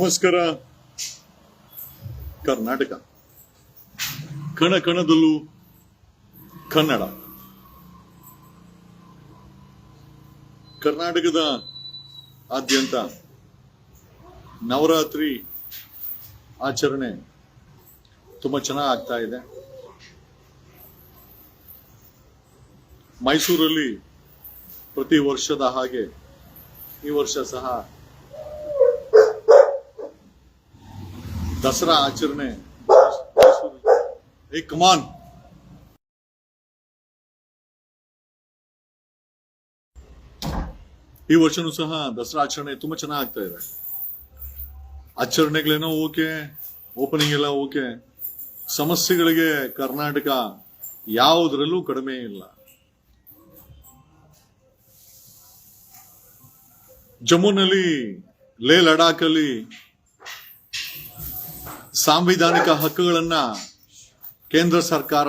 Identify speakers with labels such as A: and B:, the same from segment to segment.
A: ನಮಸ್ಕಾರ. ಕರ್ನಾಟಕ. ಕಣ ಕಣದಲ್ಲೂ ಕನ್ನಡ. ಕರ್ನಾಟಕದ ಆದ್ಯಂತ ನವರಾತ್ರಿ ಆಚರಣೆ ತುಂಬಾ ಚೆನ್ನಾಗಿ ಆಗ್ತಾ ಇದೆ. ಮೈಸೂರಲ್ಲಿ ಪ್ರತಿ ವರ್ಷದ ಹಾಗೆ ಈ ವರ್ಷ ಸಹ ದಸರಾ ಆಚರಣೆ. ಏ ಕಮಾನ್ ಈ ವರ್ಷನೂ ಸಹ ದಸರಾ ಆಚರಣೆ ತುಂಬಾ ಚೆನ್ನಾಗಿ ಆಗ್ತಾ ಇದೆ. ಆಚರಣೆಗಳೇನೋ ಓಕೆ ಓಪನಿಂಗ್ ಎಲ್ಲ ಓಕೆ. ಸಮಸ್ಯೆಗಳಿಗೆ ಕರ್ನಾಟಕ ಯಾವುದರಲ್ಲೂ ಕಡಿಮೆ ಇಲ್ಲ. ಜಮ್ಮುನಲ್ಲಿ, ಲೇ ಲಡಾಖಲ್ಲಿ ಸಾಂವಿಧಾನಿಕ ಹಕ್ಕುಗಳನ್ನ ಕೇಂದ್ರ ಸರ್ಕಾರ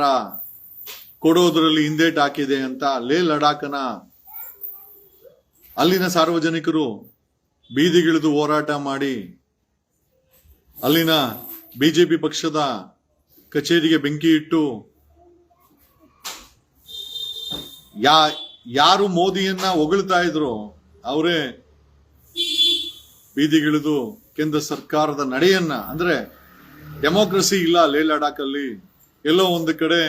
A: ಕೊಡೋದರಲ್ಲಿ ಹಿಂದೇಟ್ ಹಾಕಿದೆ ಅಂತ ಲೇ ಲಡಾಖನ ಅಲ್ಲಿನ ಸಾರ್ವಜನಿಕರು ಬೀದಿಗಿಳಿದು ಹೋರಾಟ ಮಾಡಿ ಅಲ್ಲಿನ ಬಿಜೆಪಿ ಪಕ್ಷದ ಕಚೇರಿಗೆ ಬೆಂಕಿ ಇಟ್ಟು ಯಾ, ಯಾರು ಮೋದಿಯನ್ನ ಹೊಗಳ್ತಾ ಇದ್ರು ಅವರೇ ಬೀದಿಗಿಳಿದು ಕೇಂದ್ರ ಸರ್ಕಾರದ ನಡೆಯನ್ನ, ಅಂದ್ರೆ ಡೆಮೋಕ್ರಸಿ ಇಲ್ಲ, ಲೇ ಲಡಾಖ್ ಅಲ್ಲಿ ಎಲ್ಲೋ ಒಂದು ಕಡೆ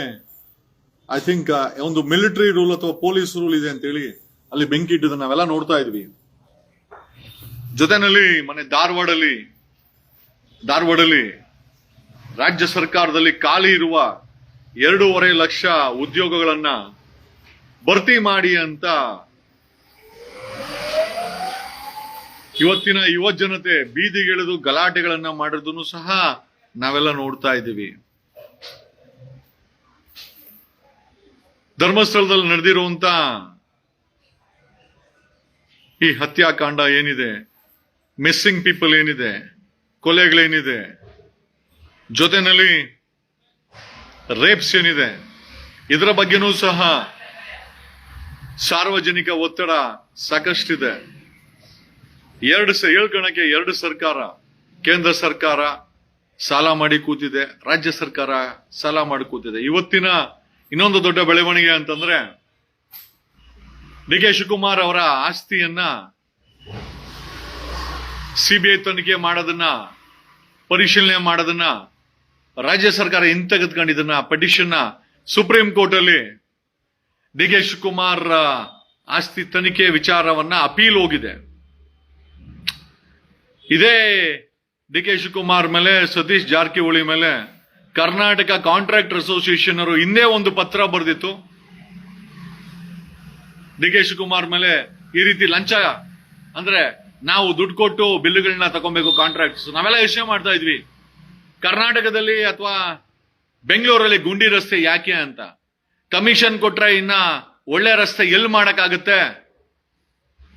A: ಐ ಥಿಂಕ್ ಒಂದು ಮಿಲಿಟರಿ ರೂಲ್ ಅಥವಾ ಪೊಲೀಸ್ ರೂಲ್ ಇದೆ ಅಂತೇಳಿ ಅಲ್ಲಿ ಬೆಂಕಿ ಇಟ್ಟಿದ್ದನ್ನ ನಾವೆಲ್ಲ ನೋಡ್ತಾ ಇದ್ವಿ. ಜೊತೆನಲ್ಲಿ ಮನೆ ಧಾರವಾಡಲ್ಲಿ ಧಾರವಾಡಲ್ಲಿ ರಾಜ್ಯ ಸರ್ಕಾರದಲ್ಲಿ ಖಾಲಿ ಇರುವ ಎರಡೂವರೆ ಲಕ್ಷ ಉದ್ಯೋಗಗಳನ್ನ ಭರ್ತಿ ಮಾಡಿ ಅಂತ ಇವತ್ತಿನ ಯುವ ಜನತೆ ಬೀದಿಗಿಳಿದು ಗಲಾಟೆಗಳನ್ನ ಮಾಡಿದ್ರು ಸಹ ನಾವೆಲ್ಲ ನೋಡ್ತಾ ಇದ್ದೀವಿ. ಧರ್ಮಸ್ಥಳದಲ್ಲಿ ನಡೆದಿರುವಂತ ಈ ಹತ್ಯಾಕಾಂಡ ಏನಿದೆ? ಮಿಸ್ಸಿಂಗ್ ಪೀಪಲ್ ಏನಿದೆ? ಕೊಲೆಗಳೇನಿದೆ? ಜೊತೆನಲ್ಲಿ ರೇಪ್ಸ್ ಏನಿದೆ? ಇದರ ಬಗ್ಗೆನೂ ಸಹ ಸಾರ್ವಜನಿಕ ಒತ್ತಡ ಸಾಕಷ್ಟಿದೆ. ಎರಡು ಸ ಹೇಳ್ಕಣಕ್ಕೆ ಎರಡು ಸರ್ಕಾರ, ಕೇಂದ್ರ ಸರ್ಕಾರ ಸಾಲ ಮಾಡಿ ಕೂತಿದೆ, ರಾಜ್ಯ ಸರ್ಕಾರ ಸಾಲ ಮಾಡಿ ಕೂತಿದೆ. ಇವತ್ತಿನ ಇನ್ನೊಂದು ದೊಡ್ಡ ಬೆಳವಣಿಗೆ ಅಂತಂದ್ರೆ ಡಿ ಕೆ ಶಿವಕುಮಾರ್ ಅವರ ಆಸ್ತಿಯನ್ನ ಸಿಬಿಐ ತನಿಖೆ ಮಾಡೋದನ್ನ, ಪರಿಶೀಲನೆ ಮಾಡೋದನ್ನ, ರಾಜ್ಯ ಸರ್ಕಾರ ಹಿಂತೆಗೆದುಕೊಂಡಿದ್ದನ್ನ ಪಟಿಷನ್ನ ಸುಪ್ರೀಂ ಕೋರ್ಟ್ ಅಲ್ಲಿ ಡಿ ಕೆ ಶಿವಕುಮಾರ್ ಆಸ್ತಿ ತನಿಖೆ ವಿಚಾರವನ್ನ ಅಪೀಲ್ ಹೋಗಿದೆ. ಇದೇ ಡಿ ಕೆ ಶಿವಕುಮಾರ್ ಮೇಲೆ, ಸತೀಶ್ ಜಾರಕಿಹೊಳಿ ಮೇಲೆ, ಕರ್ನಾಟಕ ಕಾಂಟ್ರಾಕ್ಟರ್ ಅಸೋಸಿಯೇಷನ್ ಅವರು ಹಿಂದೆ ಒಂದು ಪತ್ರ ಬರೆದಿತ್ತು. ಡಿ ಕೆ ಶಿವಕುಮಾರ್ ಮೇಲೆ ಈ ರೀತಿ ಲಂಚ, ಅಂದ್ರೆ ನಾವು ದುಡ್ಡು ಕೊಟ್ಟು ಬಿಲ್ಲುಗಳನ್ನ ತಗೊಬೇಕು ಕಾಂಟ್ರಾಕ್ಟ್ಸ್ ನಾವೆಲ್ಲ ಯೋಚನೆ ಮಾಡ್ತಾ ಇದ್ವಿ. ಕರ್ನಾಟಕದಲ್ಲಿ ಅಥವಾ ಬೆಂಗಳೂರಲ್ಲಿ ಗುಂಡಿ ರಸ್ತೆ ಯಾಕೆ ಅಂತ. ಕಮಿಷನ್ ಕೊಟ್ರೆ ಇನ್ನ ಒಳ್ಳೆ ರಸ್ತೆ ಎಲ್ಲಿ ಮಾಡಕ್ಕಾಗುತ್ತೆ?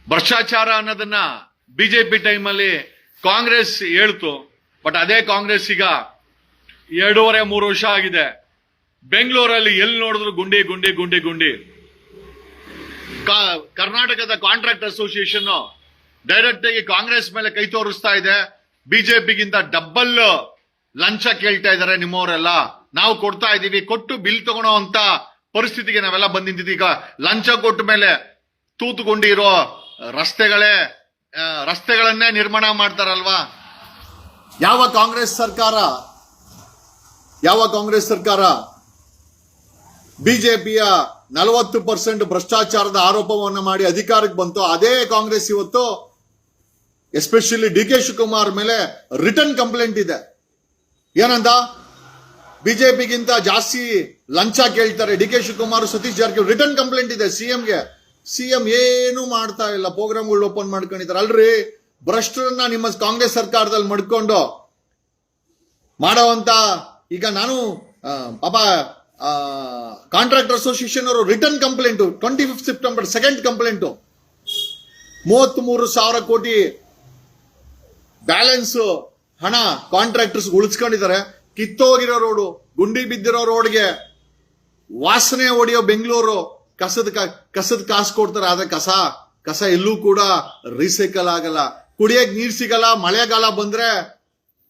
A: ಭ್ರಷ್ಟಾಚಾರ ಅನ್ನೋದನ್ನ ಬಿಜೆಪಿ ಟೈಮಲ್ಲಿ ಕಾಂಗ್ರೆಸ್ ಹೇಳ್ತು, ಬಟ್ ಅದೇ ಕಾಂಗ್ರೆಸ್ ಈಗ ಎರಡೂವರೆ, ಮೂರು ವರ್ಷ ಆಗಿದೆ. ಬೆಂಗಳೂರಲ್ಲಿ ಎಲ್ಲಿ ನೋಡಿದ್ರು ಗುಂಡಿ ಗುಂಡಿ ಗುಂಡಿ ಗುಂಡಿ. ಕರ್ನಾಟಕದ ಕಾಂಟ್ರಾಕ್ಟ್ ಅಸೋಸಿಯೇಷನ್ ಡೈರೆಕ್ಟ್ ಆಗಿ ಕಾಂಗ್ರೆಸ್ ಮೇಲೆ ಕೈ ತೋರಿಸ್ತಾ ಇದೆ. ಬಿಜೆಪಿಗಿಂತ ಡಬ್ಬಲ್ ಲಂಚ ಕೇಳ್ತಾ ಇದಾರೆ ನಿಮ್ಮವರೆಲ್ಲ. ನಾವು ಕೊಡ್ತಾ ಇದೀವಿ ಕೊಟ್ಟು ಬಿಲ್ ತಗೊಳೋ ಅಂತ ಪರಿಸ್ಥಿತಿಗೆ ನಾವೆಲ್ಲ ಬಂದಿದ್ದೀವಿ. ಈಗ ಲಂಚ ಕೊಟ್ಟ ಮೇಲೆ ತೂತುಕೊಂಡಿರೋ ರಸ್ತೆಗಳೇ ರಸ್ತೆಗಳನ್ನೇ ನಿರ್ಮಾಣ ಮಾಡ್ತಾರಲ್ವಾ? ಯಾವ ಕಾಂಗ್ರೆಸ್ ಸರ್ಕಾರ, ಯಾವ ಕಾಂಗ್ರೆಸ್ ಸರ್ಕಾರ ಬಿಜೆಪಿಯ ನಲವತ್ತು ಪರ್ಸೆಂಟ್ ಭ್ರಷ್ಟಾಚಾರದ ಆರೋಪವನ್ನು ಮಾಡಿ ಅಧಿಕಾರಕ್ಕೆ ಬಂತು, ಅದೇ ಕಾಂಗ್ರೆಸ್ ಇವತ್ತು ಎಸ್ಪೆಷಲಿ ಡಿ ಕೆ ಶಿವಕುಮಾರ್ ಮೇಲೆ ರಿಟರ್ನ್ ಕಂಪ್ಲೇಂಟ್ ಇದೆ. ಏನಂದ? ಬಿಜೆಪಿಗಿಂತ ಜಾಸ್ತಿ ಲಂಚ ಕೇಳ್ತಾರೆ. D K Shivakumar, Satish Jarkiholi, return complaint ಇದೆ ಸಿಎಂಗೆ ಸಿಎಂ ಏನು ಮಾಡ್ತಾ ಇಲ್ಲ? ಪ್ರೋಗ್ರಾಮ್ಗಳು ಓಪನ್ ಮಾಡ್ಕೊಂಡಿದ್ದಾರೆ. ಅಲ್ರಿ, ಭ್ರಷ್ಟರನ್ನ ನಿಮ್ಮ ಕಾಂಗ್ರೆಸ್ ಸರ್ಕಾರದಲ್ಲಿ ಮಡ್ಕೊಂಡು ಮಾಡೋವಂತ, ಈಗ ನಾನು ಪಾಪ ಕಾಂಟ್ರಾಕ್ಟರ್ ಅಸೋಸಿಯೇಷನ್ ಅವರು return complaint twenty fifth September second complaint ಮೂವತ್ತ್ ಮೂರು ಸಾವಿರ ಕೋಟಿ ಬ್ಯಾಲೆನ್ಸ್ ಹಣ ಕಾಂಟ್ರಾಕ್ಟರ್ಸ್ ಉಳಿಸ್ಕೊಂಡಿದ್ದಾರೆ. ಕಿತ್ತೋಗಿರೋ ರೋಡು ಗುಂಡಿ ಬಿದ್ದಿರೋ ರೋಡ್ಗೆ ವಾಸನೆ ಹೊಡೆಯೋ ಬೆಂಗಳೂರು ಕಸದ ಕಸದ ಕಾಸು ಕೊಡ್ತಾರೆ, ಆದ್ರೆ ಕಸ ಕಸ ಎಲ್ಲೂ ಕೂಡ ರೀಸೈಕಲ್ ಆಗಲ್ಲ.
B: ಕುಡಿಯಕ್ ನೀರ್ ಸಿಗಲ್ಲ, ಮಳೆಗಾಲ ಬಂದ್ರೆ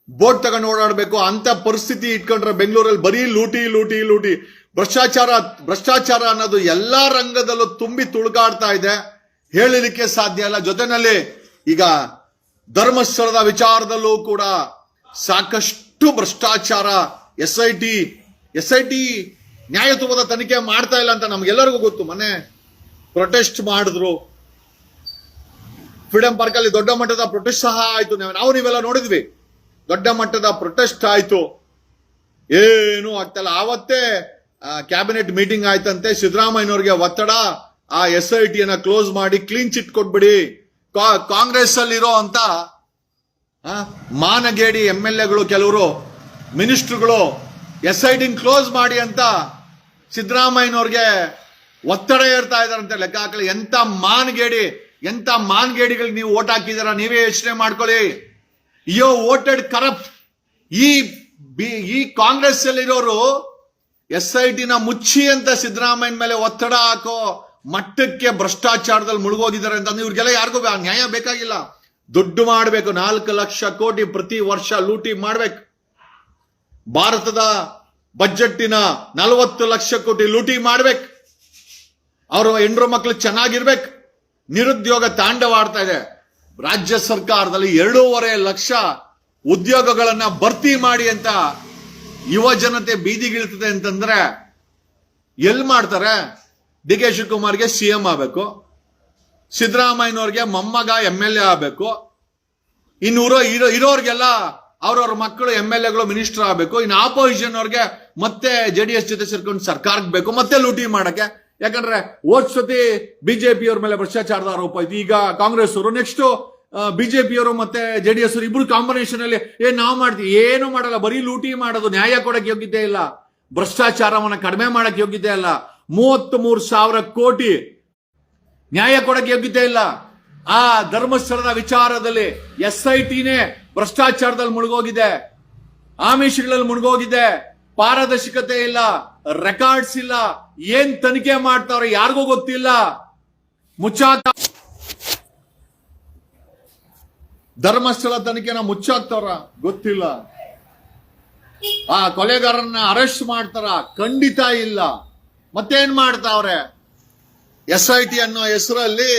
B: ಬೋಟ್ ತಗೊಂಡು ಓಡಾಡ್ಬೇಕು. ಅಂತ ಪರಿಸ್ಥಿತಿ ಇಟ್ಕೊಂಡ್ರೆ ಬೆಂಗಳೂರಲ್ಲಿ ಬರೀ ಲೂಟಿ ಲೂಟಿ ಲೂಟಿ. ಭ್ರಷ್ಟಾಚಾರ ಭ್ರಷ್ಟಾಚಾರ ಅನ್ನೋದು ಎಲ್ಲಾ ರಂಗದಲ್ಲೂ ತುಂಬಿ ತುಳುಕಾಡ್ತಾ ಇದೆ. ಹೇಳಲಿಕ್ಕೆ ಸಾಧ್ಯ ಇಲ್ಲ. ಜೊತೆನಲ್ಲಿ ಈಗ ಧರ್ಮಸ್ಥಳದ ವಿಚಾರದಲ್ಲೂ ಕೂಡ ಸಾಕಷ್ಟು ಭ್ರಷ್ಟಾಚಾರ S I T, S I T ನ್ಯಾಯತ್ವದ ತನಿಖೆ ಮಾಡ್ತಾ ಇಲ್ಲ ಅಂತ ನಮ್ಗೆಲ್ಲರಿಗೂ ಗೊತ್ತು. ಮೊನ್ನೆ ಪ್ರೊಟೆಸ್ಟ್ ಮಾಡಿದ್ರು. ಫ್ರೀಡಂ ಪಾರ್ಕ್ ಅಲ್ಲಿ ದೊಡ್ಡ ಮಟ್ಟದ ಪ್ರೊಟೆಸ್ಟ್ ಸಹ ಆಯ್ತು. ನಾವು ನಾವು ನೀವೆಲ್ಲ ನೋಡಿದ್ವಿ. ದೊಡ್ಡ ಮಟ್ಟದ ಪ್ರೊಟೆಸ್ಟ್ ಆಯ್ತು. ಏನು ಆಗ್ತಲ್ಲ ಆವತ್ತೇ ಕ್ಯಾಬಿನೆಟ್ ಮೀಟಿಂಗ್ ಆಯ್ತಂತೆ. ಸಿದ್ದರಾಮಯ್ಯನವ್ರಿಗೆ ಒತ್ತಡ. ಆ ಎಸ್ ಐ ಟಿಯನ್ನ ಕ್ಲೋಸ್ ಮಾಡಿ ಕ್ಲೀನ್ ಚಿಟ್ ಕೊಟ್ಬಿಡಿ. ಕಾಂಗ್ರೆಸ್ ಅಲ್ಲಿರೋ ಅಂತ ಮಾನಗೇಡಿ ಎಂ ಎಲ್ ಎಗಳು, ಕೆಲವರು ಮಿನಿಸ್ಟ್ರುಗಳು ಎಸ್ ಐ ಟಿನ್ ಕ್ಲೋಸ್ ಮಾಡಿ ಅಂತ ಸಿದ್ದರಾಮಯ್ಯನವ್ರಿಗೆ ಒತ್ತಡ ಏರ್ತಾ ಇದಾರಂತೆ ಲೆಕ್ಕ ಹಾಕಲಿ. ಎಂತ ಮಾನ್ಗೇಡಿ, ಎಂತ ಮಾನ್ಗೇಡಿಗಳಿಗೆ ನೀವು ಓಟ್ ಹಾಕಿದಾರ ನೀವೇ ಯೋಚನೆ ಮಾಡ್ಕೊಳ್ಳಿ. ಯೋ ವೋಟೆಡ್ ಕರಪ್ಟ್ ಈ ಬಿ- ಈ ಕಾಂಗ್ರೆಸ್ ಅಲ್ಲಿರೋರು ಎಸ್ ಐ ಟಿನ ಮುಚ್ಚಿ ಅಂತ ಸಿದ್ದರಾಮಯ್ಯನ ಮೇಲೆ ಒತ್ತಡ ಹಾಕೋ ಮಟ್ಟಕ್ಕೆ ಭ್ರಷ್ಟಾಚಾರದಲ್ಲಿ ಮುಳುಗೋಗಿದ್ದಾರೆ ಅಂತ ಇವ್ರಿಗೆಲ್ಲ ಯಾರಿಗೂ ನ್ಯಾಯ ಬೇಕಾಗಿಲ್ಲ. ದುಡ್ಡು ಮಾಡಬೇಕು. ನಾಲ್ಕು ಲಕ್ಷ ಕೋಟಿ ಪ್ರತಿ ವರ್ಷ ಲೂಟಿ ಮಾಡ್ಬೇಕು. ಭಾರತದ ಬಜೆಟ್ಟಿನ ನಲವತ್ತು ಲಕ್ಷ ಕೋಟಿ ಲೂಟಿ ಮಾಡ್ಬೇಕು. ಅವ್ರ ಹೆಂಡ್ರು ಮಕ್ಕಳು ಚೆನ್ನಾಗಿರ್ಬೇಕು. ನಿರುದ್ಯೋಗ ತಾಂಡವಾಡ್ತಾ ಇದೆ. ರಾಜ್ಯ ಸರ್ಕಾರದಲ್ಲಿ ಎರಡೂವರೆ ಲಕ್ಷ ಉದ್ಯೋಗಗಳನ್ನ ಭರ್ತಿ ಮಾಡಿ ಅಂತ ಯುವ ಜನತೆ ಬೀದಿಗಿಳ್ತದೆ ಅಂತಂದ್ರೆ ಎಲ್ ಮಾಡ್ತಾರೆ? ಡಿ ಕೆ ಶಿವಕುಮಾರ್ಗೆ ಸಿ ಎಂ ಆಗಬೇಕು. ಸಿದ್ದರಾಮಯ್ಯನವ್ರಿಗೆ ಮೊಮ್ಮಗ ಎಂ ಎಲ್ ಎ ಆಗ್ಬೇಕು. ಇನ್ನೂರು ಇರೋ ಇರೋರಿಗೆಲ್ಲ ಅವ್ರವ್ರ ಮಕ್ಕಳು ಎಂ ಎಲ್ ಎಗಳು ಮಿನಿಸ್ಟರ್ ಆಗಬೇಕು. ಇನ್ನು ಆಪೋಸಿಷನ್ ಅವ್ರಿಗೆ ಮತ್ತೆ ಜೆ ಡಿ ಎಸ್ ಜೊತೆ ಸೇರ್ಕೊಂಡು ಸರ್ಕಾರಕ್ಕೆ ಬೇಕು. ಮತ್ತೆ ಲೂಟಿ ಮಾಡಕ್ಕೆ ಯಾಕಂದ್ರೆ ಹೋದ್ ಸತಿ ಬಿಜೆಪಿ ಅವ್ರ ಮೇಲೆ ಭ್ರಷ್ಟಾಚಾರದ ಆರೋಪ ಇತ್ತು. ಈಗ ಕಾಂಗ್ರೆಸ್ ಅವರು ನೆಕ್ಸ್ಟ್ ಬಿಜೆಪಿ ಅವರು ಮತ್ತೆ ಜೆ ಡಿ ಎಸ್ ಅವರು ಇಬ್ರು ಕಾಂಬಿನೇಷನ್ ಅಲ್ಲಿ ಏನ್ ನಾವು ಮಾಡ್ತೀವಿ. ಏನು ಮಾಡಲ್ಲ. ಬರೀ ಲೂಟಿ ಮಾಡೋದು, ನ್ಯಾಯ ಕೊಡಕ್ಕೆ ಯೋಗ್ಯತೆ ಇಲ್ಲ. ಭ್ರಷ್ಟಾಚಾರವನ್ನು ಕಡಿಮೆ ಮಾಡಕ್ ಯೋಗ್ಯತೆ ಇಲ್ಲ. ಮೂವತ್ತ್ ಮೂರು ಸಾವಿರ ಕೋಟಿ ನ್ಯಾಯ ಕೊಡಕ್ಕೆ ಯೋಗ್ಯತೆ ಇಲ್ಲ. ಆ ಧರ್ಮಸ್ಥಳದ ವಿಚಾರದಲ್ಲಿ ಎಸ್ ಐ ಟಿನೇ ಭ್ರಷ್ಟಾಚಾರದಲ್ಲಿ ಮುಳುಗೋಗಿದೆ. ಆಮಿಷಗಳಲ್ಲಿ ಮುಳುಗೋಗಿದೆ. ಪಾರದರ್ಶಕತೆ ಇಲ್ಲ. ರೆಕಾರ್ಡ್ಸ್ ಇಲ್ಲ. ಏನ್ ತನಿಖೆ ಮಾಡ್ತಾವ್ರೆ ಯಾರಿಗೂ ಗೊತ್ತಿಲ್ಲ. ಮುಚ್ಚಾಕ ಧರ್ಮಸ್ಥಳ ತನಿಖೆನ ಮುಚ್ಚಾಕ್ತಾವ್ರ? ಗೊತ್ತಿಲ್ಲ. ಆ ಕೊಲೆಗಾರನ್ನ ಅರೆಸ್ಟ್ ಮಾಡ್ತಾರ? ಖಂಡಿತ ಇಲ್ಲ. ಮತ್ತೇನ್ ಮಾಡ್ತಾವ್ರೆ? ಎಸ್ ಐ ಟಿ ಅನ್ನೋ ಹೆಸರಲ್ಲಿ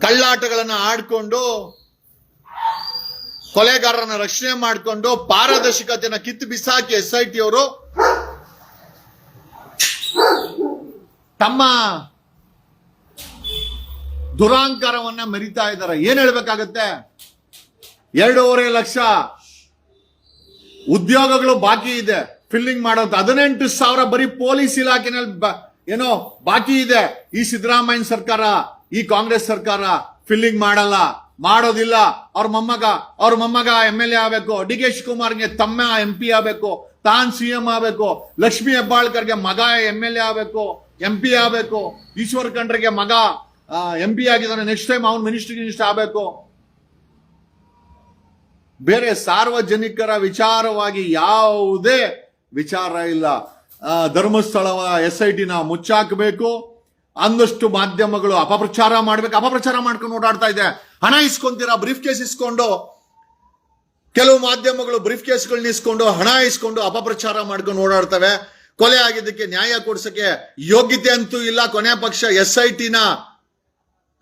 B: ಕಳ್ಳಾಟಗಳನ್ನ ಆಡ್ಕೊಂಡು, ಕೊಲೆಗಾರರನ್ನ ರಕ್ಷಣೆ ಮಾಡಿಕೊಂಡು ಪಾರದರ್ಶಕತೆಯನ್ನ ಕಿತ್ತು ಬಿಸಾಕಿ ಎಸ್ ಐ ಟಿ ಅವರು ತಮ್ಮ ದುರಾಂಕಾರವನ್ನ ಮೆರಿತಾ ಇದ್ದಾರೆ. ಏನ್ ಹೇಳ್ಬೇಕಾಗತ್ತೆ? ಎರಡೂವರೆ ಲಕ್ಷ ಉದ್ಯೋಗಗಳು ಬಾಕಿ ಇದೆ. ಫಿಲ್ಲಿಂಗ್ ಮಾಡೋದು. ಹದಿನೆಂಟು ಸಾವಿರ ಬರೀ ಪೊಲೀಸ್ ಇಲಾಖೆನಲ್ಲಿ ಏನೋ ಬಾಕಿ ಇದೆ. ಈ ಸಿದ್ದರಾಮಯ್ಯ ಸರ್ಕಾರ, ಈ ಕಾಂಗ್ರೆಸ್ ಸರ್ಕಾರ ಫಿಲ್ಲಿಂಗ್ ಮಾಡಲ್ಲ. ಮಾಡೋದಿಲ್ಲ. ಅವ್ರ ಮೊಮ್ಮಗ ಅವ್ರ ಮೊಮ್ಮಗ ಎಂ ಎಲ್ ಎ ಆಗ್ಬೇಕು. ಡಿ ಕೆ ಶಿವಕುಮಾರ್ಗೆ ತಮ್ಮ ಎಂ ಪಿ ಆಗ್ಬೇಕು. ತಾನ್ ಸಿ ಎಂ ಆಗ್ಬೇಕು. ಲಕ್ಷ್ಮಿ ಹೆಬ್ಬಾಳ್ಕರ್ಗೆ ಮಗ ಎಂ ಎಲ್ ಎ ಆಗ್ಬೇಕು. ಎಂ ಪಿ ಆಗಬೇಕು, ಈಶ್ವರ್ ಖಂಡ್ರಿಗೆ ಮಗ ಎಂ ಪಿ ಆಗಿದ್ದಾನೆ ನೆಕ್ಸ್ಟ್ ಟೈಮ್ ಅವ್ನು ಮಿನಿಸ್ಟರ್ ಆಗಬೇಕು. ಬೇರೆ ಸಾರ್ವಜನಿಕರ ವಿಚಾರವಾಗಿ ಯಾವುದೇ ವಿಚಾರ ಇಲ್ಲ. ಧರ್ಮಸ್ಥಳ ಎಸ್ ಐ ಟಿನ ಮುಚ್ಚಾಕಬೇಕು. ಅಂದಷ್ಟು ಮಾಧ್ಯಮಗಳು ಅಪಪ್ರಚಾರ ಮಾಡ್ಬೇಕು. ಅಪಪ್ರಚಾರ ಮಾಡ್ಕೊಂಡು ಓಡಾಡ್ತಾ ಇದೆ. ಹಣ ಇಸ್ಕೊಂತೀರಾ? ಬ್ರೀಫ್ ಕೇಸ್ ಇಸ್ಕೊಂಡು. ಕೆಲವು ಮಾಧ್ಯಮಗಳು ಬ್ರೀಫ್ ಕೇಸ್ಗಳನ್ನ ಇಸ್ಕೊಂಡು, ಹಣ ಇಸ್ಕೊಂಡು ಅಪಪ್ರಚಾರ ಮಾಡ್ಕೊಂಡು ಓಡಾಡ್ತವೆ. ಕೊಲೆ ಆಗಿದ್ದಕ್ಕೆ ನ್ಯಾಯ ಕೊಡ್ಸಕ್ಕೆ ಯೋಗ್ಯತೆ ಅಂತೂ ಇಲ್ಲ. ಕೊನೆ ಪಕ್ಷ ಎಸ್ ಐ ಟಿನ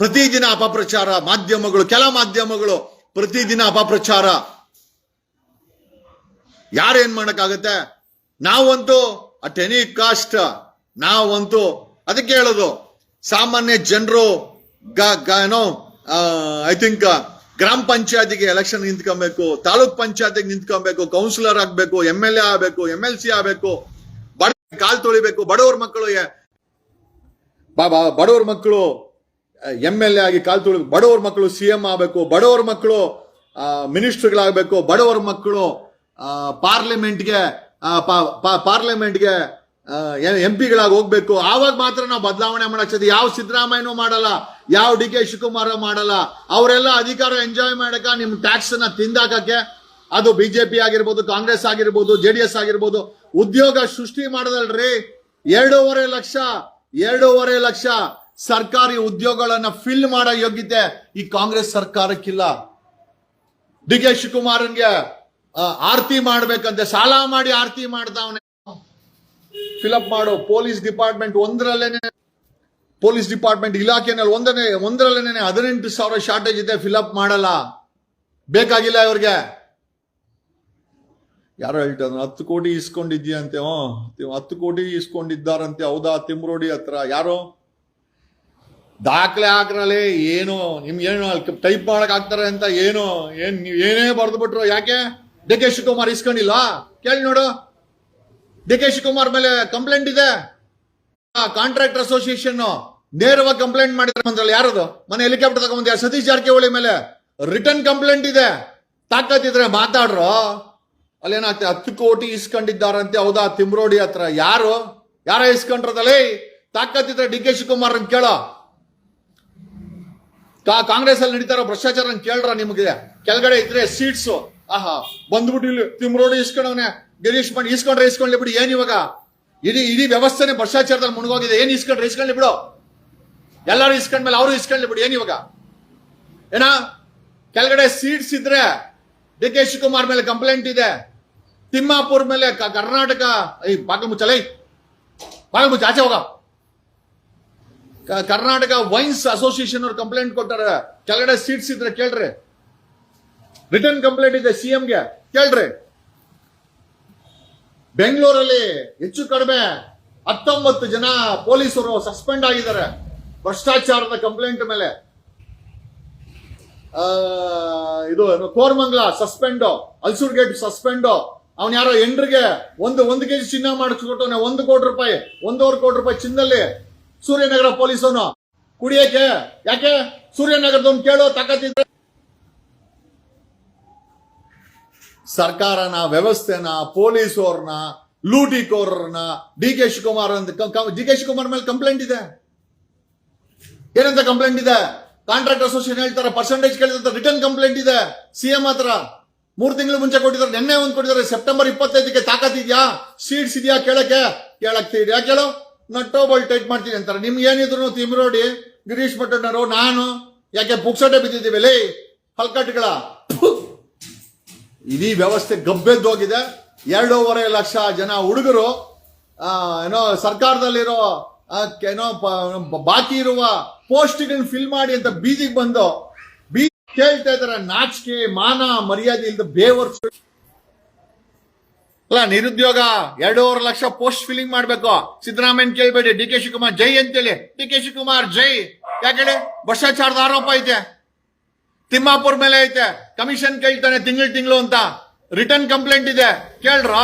B: ಪ್ರತಿದಿನ ಅಪಪ್ರಚಾರ. ಮಾಧ್ಯಮಗಳು, ಕೆಲ ಮಾಧ್ಯಮಗಳು ಪ್ರತಿದಿನ ಅಪಪ್ರಚಾರ. ಯಾರೇನ್ ಮಾಡಕ್ಕಾಗತ್ತೆ? ನಾವಂತೂ ಅಟ್ ಎನಿ ಕಾಸ್ಟ್ ನಾವಂತೂ, ಅದಕ್ಕೆ ಹೇಳೋದು, ಸಾಮಾನ್ಯ ಜನರು ಏನೋ ಐ ಥಿಂಕ್ ಗ್ರಾಮ ಪಂಚಾಯತಿಗೆ ಎಲೆಕ್ಷನ್ ನಿಂತ್ಕೊಬೇಕು, ತಾಲೂಕ್ ಪಂಚಾಯತಿಗೆ ನಿಂತ್ಕೊಬೇಕು, ಕೌನ್ಸಿಲರ್ ಆಗ್ಬೇಕು ಎಂ ಎಲ್ ಎ ಆಗ್ಬೇಕು ಎಂ ಎಲ್ ಸಿ ಆಗ್ಬೇಕು ಕಾಲ್ ತೊಳಿಬೇಕು. ಬಡವ್ರ ಮಕ್ಕಳು ಬಡವರ ಮಕ್ಕಳು ಎಂ ಎಲ್ ಎ ಆಗಿ ಕಾಲ್ ತೊಳಿ ಬಡವ್ರ ಮಕ್ಕಳು ಸಿ ಎಂ ಆಗಬೇಕು. ಬಡವ್ರ ಮಕ್ಕಳು ಮಿನಿಸ್ಟರ್ಗಳಾಗಬೇಕು. ಬಡವ್ರ ಮಕ್ಕಳು ಪಾರ್ಲಿಮೆಂಟ್ಗೆ ಪಾರ್ಲಿಮೆಂಟ್ಗೆ ಎಂ ಪಿಗಳಾಗಿ ಹೋಗ್ಬೇಕು. ಆವಾಗ ಮಾತ್ರ ನಾವು ಬದಲಾವಣೆ ಮಾಡಕ್ ಸಾಧ್ಯ. ಯಾವ ಸಿದ್ದರಾಮಯ್ಯನೂ ಮಾಡಲ್ಲ. ಯಾವ ಡಿ ಕೆ ಶಿವಕುಮಾರ ಮಾಡಲ್ಲ. ಅವರೆಲ್ಲ ಅಧಿಕಾರ ಎಂಜಾಯ್ ಮಾಡಕ, ನಿಮ್ ಟ್ಯಾಕ್ಸ್ ತಿಂದಾಕಕ್ಕೆ ಅದು ಬಿಜೆಪಿ ಆಗಿರ್ಬೋದು, ಕಾಂಗ್ರೆಸ್ ಆಗಿರ್ಬೋದು, ಜೆಡಿಎಸ್ ಆಗಿರ್ಬೋದು, ಉದ್ಯೋಗ ಸೃಷ್ಟಿ ಮಾಡದಲ್ರಿ. ಎರಡೂವರೆ ಲಕ್ಷ ಎರಡೂವರೆ ಲಕ್ಷ ಸರ್ಕಾರಿ ಉದ್ಯೋಗಗಳನ್ನ ಫಿಲ್ ಮಾಡೋ ಯೋಗ್ಯತೆ ಈ ಕಾಂಗ್ರೆಸ್ ಸರ್ಕಾರಕ್ಕಿಲ್ಲ. ಡಿ ಕೆ ಶಿವಕುಮಾರನ್ಗೆ ಆರತಿ ಮಾಡ್ಬೇಕಂತೆ, ಸಾಲ ಮಾಡಿ ಆರತಿ ಮಾಡ್ತಾವನೆ ಫಿಲಪ್ ಮಾಡು ಪೊಲೀಸ್ ಡಿಪಾರ್ಟ್ಮೆಂಟ್ ಒಂದರಲ್ಲೇನೆ, ಪೊಲೀಸ್ ಡಿಪಾರ್ಟ್ಮೆಂಟ್ ಇಲಾಖೆನಲ್ಲಿ ಒಂದನೇ, ಒಂದರಲ್ಲೇನೆ ಹದಿನೆಂಟು ಸಾವಿರ ಶಾರ್ಟೇಜ್ ಇದೆ ಫಿಲಪ್ ಮಾಡಲ್ಲ. ಬೇಕಾಗಿಲ್ಲ ಇವ್ರಿಗೆ. ಯಾರೋ ಹೇಳ್ತಾರೆ ಹತ್ತು ಕೋಟಿ ಇಸ್ಕೊಂಡಿದ್ಯಂತೆ ಹ್ಞೂ ಹತ್ತು ಕೋಟಿ ಇಸ್ಕೊಂಡಿದ್ದಾರಂತೆ ಹೌದಾ, ತಿಮ್ರೋಡಿ ಹತ್ರ? ಯಾರೋ? ದಾಖಲೆ ಹಾಕ್ರಲ್ಲಿ ಏನು, ನಿಮ್ಗೆ ಏನು ಟೈಪ್ ಮಾಡಕ್ ಆಗ್ತಾರೆ ಅಂತ ಏನು, ಏನ್ ನೀವ್ ಏನೇ ಬರೆದು ಬಿಟ್ರು ಯಾಕೆ? ಡಿ ಕೆ ಶಿವಕುಮಾರ್ ಇಸ್ಕೊಂಡಿಲ್ಲ ಕೇಳಿ ನೋಡು. ಡಿ ಕೆ ಶಿವಕುಮಾರ್ ಮೇಲೆ ಕಂಪ್ಲೇಂಟ್ ಇದೆ. ಕಾಂಟ್ರಾಕ್ಟರ್ ಅಸೋಸಿಯೇಷನ್ ನೇರವಾಗಿ ಕಂಪ್ಲೇಂಟ್ ಮಾಡಿದ್ರೆ ಬಂದ್ರಲ್ಲ ಯಾರದು? ಮನೆ ಹೆಲಿಕಾಪ್ಟರ್ ತಗೊಂಡ್ ಸತೀಶ್ ಜಾರಕಿಹೊಳಿ ಮೇಲೆ ರಿಟರ್ನ್ ಕಂಪ್ಲೇಂಟ್ ಇದೆ. ತಾಕತ್ತಿದ್ರೆ ಮಾತಾಡ್ರು. ಅಲ್ಲೇನಾಗ್ತದೆ? ಹತ್ತು ಕೋಟಿ ಇಸ್ಕೊಂಡಿದ್ದಾರಂತೆ, ಹೌದಾ? ತಿಮ್ರೋಡಿ ಹತ್ರ. ಯಾರು? ಯಾರ ಇಸ್ಕೊಂಡ್ರದಲ್ಲಿ ತಾಕತ್ತಿದ್ರೆ ಡಿ ಕೆ ಶಿವಕುಮಾರ್ ಕೇಳೋ. ಕಾ- ಕಾಂಗ್ರೆಸ್ ಅಲ್ಲಿ ನಡೀತಾರೋ ಭ್ರಷ್ಟಾಚಾರ ಕೇಳ್ರ ನಿಮ್ಗೆ. ಕೆಳಗಡೆ ಇದ್ರೆ ಸೀಟ್ಸ್ ಆಹಾ, ಬಂದ್ಬಿಟ್ಟು ಇಲ್ಲಿ ತಿಮ್ರೋಡಿ ಇಸ್ಕೊಂಡವನೆ. ಗಿರೀಶ್ ಮಾಡಿ ಇಸ್ಕೊಂಡ್ರೆ ಇಸ್ಕೊಂಡ್ಲಿ ಬಿಡಿ, ಏನ್ ಇವಾಗ? ಇಡೀ ಇಡೀ ವ್ಯವಸ್ಥೆನೆ ಭ್ರಷ್ಟಾಚಾರದಲ್ಲಿ ಮುಳುಗೋಗಿದೆ ಏನ್ ಇಸ್ಕೊಂಡ್ರೆ ಇಸ್ಕೊಂಡ್ಲಿ ಬಿಡು. ಎಲ್ಲರೂ ಇಸ್ಕೊಂಡ್ಮೇಲೆ ಅವರು ಇಸ್ಕೊಂಡ್ಲಿ ಬಿಡಿ, ಏನ್ ಇವಾಗ? ಏನ? ಕೆಳಗಡೆ ಸೀಟ್ಸ್ ಇದ್ರೆ ಡಿ ಕೆ ಶಿವಕುಮಾರ್ ಮೇಲೆ ಕಂಪ್ಲೇಂಟ್ ಇದೆ. ತಿಮ್ಮಾಪುರ್ ಮೇಲೆ ಕರ್ನಾಟಕ ಐ ಬಾಗಿಲು ಮುಚ್ಚಲೈ ಬಾಗಿಲು ಮುಚ್ಚ ಆಚೆ ಹೋಗ. ಕರ್ನಾಟಕ ವೈನ್ಸ್ ಅಸೋಸಿಯೇಷನ್ ಅವ್ರು ಕಂಪ್ಲೇಂಟ್ ಕೊಟ್ಟಾರ. ಕೆಳಗಡೆ ಸೀಟ್ಸ್ ಇದ್ರೆ ಕೇಳ್ರಿ. ರಿಟರ್ನ್ ಕಂಪ್ಲೇಂಟ್ ಇದೆ ಸಿಎಂಗೆ ಕೇಳ್ರಿ. ಬೆಂಗಳೂರಲ್ಲಿ ಹೆಚ್ಚು ಕಡಿಮೆ ಹತ್ತೊಂಬತ್ತು ಜನ ಪೊಲೀಸರು ಸಸ್ಪೆಂಡ್ ಆಗಿದ್ದಾರೆ ಭ್ರಷ್ಟಾಚಾರದ ಕಂಪ್ಲೇಂಟ್ ಮೇಲೆ. ಇದು Koramangala suspend, Ulsoor gate suspend. ಅವನ್ ಯಾರೋ ಎಂಡ್ರಿಗೆ ಒಂದು ಒಂದು ಕೆಜಿ ಚಿನ್ನ ಮಾಡಿಸ್ಕೊಟ್ಟವನೆ ಒಂದು ಕೋಟಿ ರೂಪಾಯಿ, ಒಂದೂವರೆ ಕೋಟಿ ರೂಪಾಯಿ ಚಿನ್ನದಲ್ಲಿ ಸೂರ್ಯನಗರ ಪೊಲೀಸವನು. ಕುಡಿಯಕ್ಕೆ? ಯಾಕೆ? ಸೂರ್ಯನಗರದವ್ನು ಕೇಳೋ ತಾಕತ್ತಿದ್ರೆ ಸರ್ಕಾರನ ವ್ಯವಸ್ಥೆನ ಪೊಲೀಸವ್ರನ್ನ ಲೂಟಿಕೋರ್ನ ಡಿ ಕೆ ಶಿವಕುಮಾರ್ ಅಂತ ಡಿ ಕೆ ಶಿವಕುಮಾರ್ ಮೇಲೆ ಕಂಪ್ಲೇಂಟ್ ಇದೆ. ಏನಂತ ಕಂಪ್ಲೇಂಟ್ ಇದೆ? ಕಾಂಟ್ರಾಕ್ಟ್ ಅಸೋಸಿಯೇಷನ್ ಹೇಳ್ತಾರೆ ಪರ್ಸೆಂಟೇಜ್ ಕೇಳಿದಂತ ರಿಟರ್ನ್ ಕಂಪ್ಲೇಂಟ್ ಇದೆ. ಸಿಎಂ ಹತ್ರ. ಮೂರ್ ತಿಂಗಳು ಮುಂಚೆ ಕೊಟ್ಟಿದ್ದಾರೆ, ನಿನ್ನೆ ಒಂದು ಕೊಟ್ಟಿದ್ದಾರೆ, ಸೆಪ್ಟೆಂಬರ್ ಇಪ್ಪತ್ತೈದಕ್ಕೆ ತಾಕತ್ತಿದ್ಯಾ ಸೀಟ್ಸ್ ಇದೆಯಾ ಕೇಳಕ್ಕೆ? ಕೇಳಕ್ತಿದ್ಯಾ ಕೇಳು. ನಟ್ಟೋಬಲ್ ಟೈಟ್ ಮಾಡ್ತೀನಿ ಅಂತಾರೆ. ನಿಮ್ಗೆ ಏನಿದ್ರು ತಿಮ್ರೋಡಿ ಗಿರೀಶ್ ಮಟ್ಟಣ್ಣರು ನಾನು, ಯಾಕೆ ಪುಕ್ಸಟೆ ಬಿದ್ದಿದ್ದೀವಿ, ಲೇ, ಹಲ್ಕಟ್ಗಳ. ಇಡೀ ವ್ಯವಸ್ಥೆ ಗಬ್ಬೆದ್ದೋಗಿದೆ ಎರಡೂವರೆ ಲಕ್ಷ ಜನ ಹುಡುಗರು ಏನೋ ಸರ್ಕಾರದಲ್ಲಿರೋ ಏನೋ ಬಾಕಿ ಇರುವ ಪೋಸ್ಟ್ಗಳನ್ನ ಫಿಲ್ ಮಾಡಿ ಅಂತ ಬೀದಿಗೆ ಬಂದು ಕೇಳ್ತಾ ಇದಾರೆ ನಾಚಿಕೆ, ಮಾನ, ಮರ್ಯಾದೆ ಇಲ್ಲದ ಬೇವರ್ಸ್. ಅಲ್ಲ, ನಿರುದ್ಯೋಗ, ಎರಡೂವರೆ ಲಕ್ಷ ಪೋಸ್ಟ್ ಫಿಲ್ಲಿಂಗ್ ಮಾಡ್ಬೇಕು. ಸಿದ್ದರಾಮಯ್ಯ ಕೇಳ್ಬೇಡಿ, ಡಿ ಕೆ ಶಿವಕುಮಾರ್ ಜೈ ಅಂತೇಳಿ. ಡಿ ಕೆ ಶಿವಕುಮಾರ್ ಜೈ. ಯಾಕೆ ಭ್ರಷ್ಟಾಚಾರದ ಆರೋಪ ಐತೆ. ತಿಮ್ಮಾಪುರ್ ಮೇಲೆ ಐತೆ. ಕಮಿಷನ್ ಕೇಳ್ತಾನೆ ತಿಂಗಳು ತಿಂಗಳು ಅಂತ. ರಿಟರ್ನ್ ಕಂಪ್ಲೇಂಟ್ ಇದೆ. ಕೇಳ್ರ?